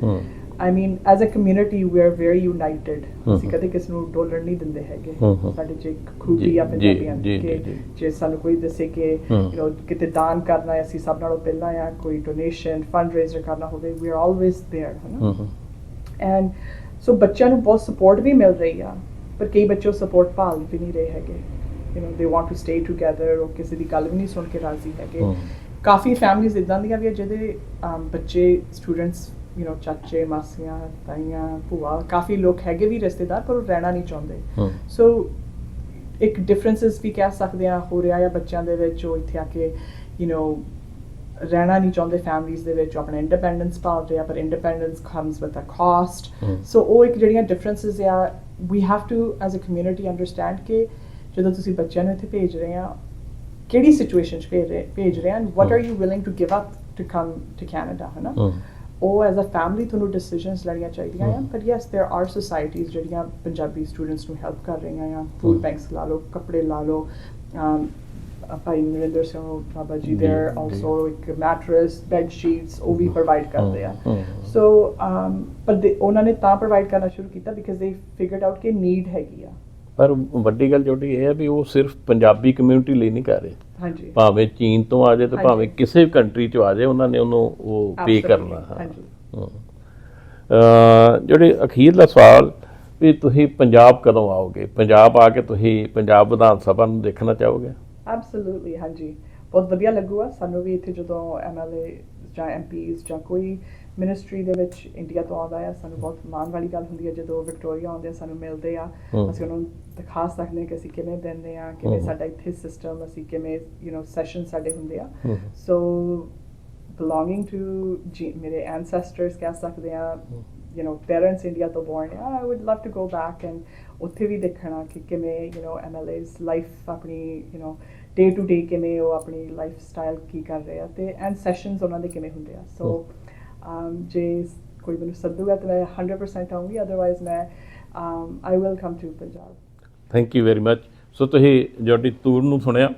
I mean as a community we are very united ਅਸੀਂ ਕਦੇ ਕਿਸ ਨੂੰ ਡੋਲਰ ਨਹੀਂ ਦਿੰਦੇ ਹੈਗੇ। ਸਾਡੇ ਚ ਇੱਕ ਖੂਬੀ ਆ ਪੰਜਾਬੀਆਂ ਦੀ ਕਿ ਜੇ ਸਾਨੂੰ ਕੋਈ ਦੱਸੇ ਕਿ ਯੂ نو ਕਿਤੇ ਦਾਨ ਕਰਨਾ ਹੈ ਅਸੀਂ ਸਭ ਨਾਲੋਂ ਪਹਿਲਾਂ ਆ ਕੋਈ ਡੋਨੇਸ਼ਨ ਫੰਡ ਰੇਜ਼ਰ ਕਰਨਾ ਹੋਵੇ ਵੀ ਆਰ ਆਲਵੇਸ ਥੇਅਰ ਹਨਾ? ਐਂਡ ਸੋ ਬੱਚਿਆਂ ਨੂੰ ਬਹੁਤ ਸਪੋਰਟ ਵੀ ਮਿਲ ਰਹੀ ਆ। ਪਰ ਕਈ ਬੱਚੇ ਸਪੋਰਟ ਭਾਲ ਵੀ ਨਹੀਂ ਰਹੇ ਹੈਗੇ you know they want to stay together ਉਹ ਕਿਸੇ ਦੀ ਗੱਲ ਵੀ ਨਹੀਂ ਸੁਣ ਕੇ ਰਾਜ਼ੀ ਹੈਗੇ ਹਮ। ਕਾਫੀ ਫੈਮਲੀਜ਼ ਇਦਾਂ ਦੀਆਂ ਵੀ ਆ ਜਿਹਦੇ ਅਮ, ਬੱਚੇ ਸਟੂਡੈਂਟਸ ਯੂ نو ਚਾਚੇ ਮਾਸੀਆਂ ਤਾਈਆਂ ਭੂਆ ਕਾਫੀ ਲੋਕ ਹੈਗੇ ਵੀ ਰਿਸ਼ਤੇਦਾਰ ਪਰ ਉਹ ਰਹਿਣਾ ਨਹੀਂ ਚਾਹੁੰਦੇ ਹੂੰ ਸੋ ਇੱਕ ਡਿਫਰੈਂਸਸ ਵੀ ਕਹਿ ਸਕਦੇ ਆ ਹੋ ਰਿਹਾ ਆ ਬੱਚਿਆਂ ਦੇ ਵਿੱਚ ਉਹ ਇੱਥੇ ਆ ਕੇ ਯੂ نو ਰਹਿਣਾ ਨਹੀਂ ਚਾਹੁੰਦੇ ਫੈਮਲੀਜ਼ ਦੇ ਵਿੱਚ ਉਹ ਆਪਣਾ ਇੰਡੀਪੈਂਡੈਂਸ ਪਾਲ ਰਹੇ ਆ ਪਰ independence comes with a cost hmm. So ਉਹ ਇੱਕ ਜਿਹੜੀਆਂ ਡਿਫਰੈਂਸਸ ਆ We have to as a community understand ਕਿ ਜਦੋਂ ਤੁਸੀਂ ਬੱਚਿਆਂ ਨੂੰ ਇੱਥੇ ਭੇਜ ਰਹੇ ਆ ਕਿਹੜੀ ਸਿਚੁਏਸ਼ਨ 'ਚ ਭੇਜ ਰਹੇ ਭੇਜ ਰਹੇ ਆ and what are you willing to give up to come to Canada ਹੈ ਨਾ ਹੂੰ ਉਹ ਐਜ਼ ਅ ਫੈਮਿਲੀ ਤੁਹਾਨੂੰ ਡਿਸੀਜਨਸ ਲੈਣੀਆਂ ਚਾਹੀਦੀਆਂ ਆ ਹਮ। ਪਰ ਯੈਸ देयर ਆਰ ਸੋਸਾਇਟੀਜ਼ ਜਿਹੜੀਆਂ ਪੰਜਾਬੀ ਸਟੂਡੈਂਟਸ ਨੂੰ ਹੈਲਪ ਕਰ ਰਹੀਆਂ ਆ ਫੂਡ ਹਮ। ਬੈਂਕਸ ਲਾ ਲਓ ਕੱਪੜੇ ਲਾ ਲਓ um, ਭਾਈ ਨਰਿੰਦਰ ਸਿੰਘ ਬਾਬਾ ਜੀ ਜੀ, देयर ਜੀ। ਆਲਸੋ ਇੱਕ ਮੈਟਰਸ ਬੈੱਡ ਸ਼ੀਟਸ ਉਹ ਵੀ ਪ੍ਰੋਵਾਈਡ ਕਰਦੇ ਆ ਹੂੰ, ਹੂੰ। ਸੋ ਪਰ ਦੇ- ਉਹਨਾਂ ਨੇ ਤਾਂ ਪ੍ਰੋਵਾਈਡ ਕਰਨਾ ਸ਼ੁਰੂ ਕੀਤਾ ਬਿਕਾਜ਼ ਦੇ ਫਿਗਰਡ ਆਊਟ ਕਿ ਨੀਡ ਹੈਗੀ ਆ ਪਰ ਵੱਡੀ ਗੱਲ ਜੋੜੀ ਇਹ ਹੈ ਵੀ ਉਹ ਸਿਰਫ ਪੰਜਾਬੀ ਕਮਿਊਨਿਟੀ ਲਈ ਨਹੀਂ ਕਰ ਰਹੇ ਹਾਂਜੀ ਭਾਵੇਂ ਚੀਨ ਤੋਂ ਆ ਜਾਏ ਤੇ ਹਾਂਜੀ। ਭਾਵੇਂ ਕਿਸੇ ਵੀ ਕੰਟਰੀ ਚੋਂ ਆ ਜਾਏ ਉਹਨਾਂ ਨੇ ਉਹਨੂੰ ਉਹ ਪੇ Absolutely, ਕਰਨਾ ਹਾਂ ਹਾਂਜੀ। ਹੂੰ। ਅਹ ਜਿਹੜੇ ਅਖੀਰਲਾ ਸਵਾਲ ਵੀ ਤੁਸੀਂ ਪੰਜਾਬ ਕਦੋਂ ਆਓਗੇ ਪੰਜਾਬ ਆ ਕੇ ਤੁਸੀਂ ਪੰਜਾਬ ਵਿਧਾਨ ਸਭਾ ਨੂੰ ਦੇਖਣਾ ਚਾਹੋਗੇ ਐਬਸੋਲੂਟਲੀ ਹਾਂਜੀ। ਬਹੁਤ ਵਧੀਆ ਲੱਗੂਗਾ ਸਾਨੂੰ ਵੀ ਇੱਥੇ ਜਦੋਂ ਐਮਐਲਏ ਜਾਂ ਐਮਪੀਸ ਜਾਂ ਕੋਈ ਮਿਨਿਸਟਰੀ ਦੇ ਵਿੱਚ ਇੰਡੀਆ ਤੋਂ ਆਉਂਦਾ ਆ ਸਾਨੂੰ ਬਹੁਤ ਮਾਣ ਵਾਲੀ ਗੱਲ ਹੁੰਦੀ ਹੈ ਜਦੋਂ ਵਿਕਟੋਰੀਆ ਆਉਂਦੇ ਆ ਸਾਨੂੰ ਮਿਲਦੇ ਆ। ਅਸੀਂ ਉਹਨਾਂ ਨੂੰ ਦਿਖਾ ਸਕਦੇ ਕਿ ਅਸੀਂ ਕਿਵੇਂ ਦਿੰਦੇ ਆ ਕਿਵੇਂ। ਸਾਡਾ ਇੱਥੇ ਸਿਸਟਮ ਅਸੀਂ ਕਿਵੇਂ ਯੂ نو ਸੈਸ਼ਨ ਸਾਡੇ ਹੁੰਦੇ ਆ। ਸੋ to ਜੀ- ਮੇਰੇ ancestors ਕਹਿ ਸਕਦੇ ਆ। you know parents ਇੰਡੀਆ ਤੋਂ born ਆ। I would love to go back and ਉੱਥੇ ਵੀ ਦੇਖਣਾ ਕਿ ਕਿਵੇਂ you know MLA's ਲਾਈਫ ਆਪਣੀ you know day to day ਕਿਵੇਂ ਉਹ ਆਪਣੀ ਲਾਈਫ ਸਟਾਈਲ ਕੀ ਕਰ ਰਹੇ ਆ ਤੇ ਐਂਡ ਸੈਸ਼ਨਸ ਉਹਨਾਂ ਦੇ ਕਿਵੇਂ ਹੁੰਦੇ ਆ। ਸੋ ਜੇ ਕੋਈ ਮੈਨੂੰ ਸੱਦੂਗਾ ਤਾਂ ਮੈਂ 100% ਆਉਂਗੀ ਅਦਰਵਾਇਜ਼ ਮੈਂ I will come to Punjab thank you very much so ਤੁਸੀਂ ਜੋਡੀ ਤੂਰ ਨੂੰ ਸੁਣਿਆ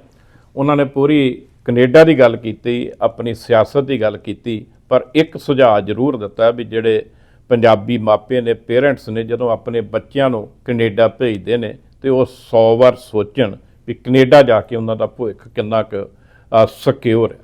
ਉਹਨਾਂ ਨੇ ਪੂਰੀ ਕੈਨੇਡਾ ਦੀ ਗੱਲ ਕੀਤੀ ਆਪਣੀ ਸਿਆਸਤ ਦੀ ਗੱਲ ਕੀਤੀ ਪਰ ਇੱਕ ਸੁਝਾਅ ਜ਼ਰੂਰ ਦਿੱਤਾ ਵੀ ਜਿਹੜੇ ਪੰਜਾਬੀ ਮਾਪੇ ਨੇ ਪੇਰੈਂਟਸ ਨੇ ਜਦੋਂ ਆਪਣੇ ਬੱਚਿਆਂ ਨੂੰ ਕੈਨੇਡਾ ਭੇਜਦੇ ਨੇ ਤੇ ਉਹ 100 ਵਾਰ ਸੋਚਣ ਵੀ ਕੈਨੇਡਾ ਜਾ ਕੇ ਉਹਨਾਂ ਦਾ ਭਵਿੱਖ ਕਿੰਨਾ ਕੁ ਸਿਕਿਉਰ ਹੈ।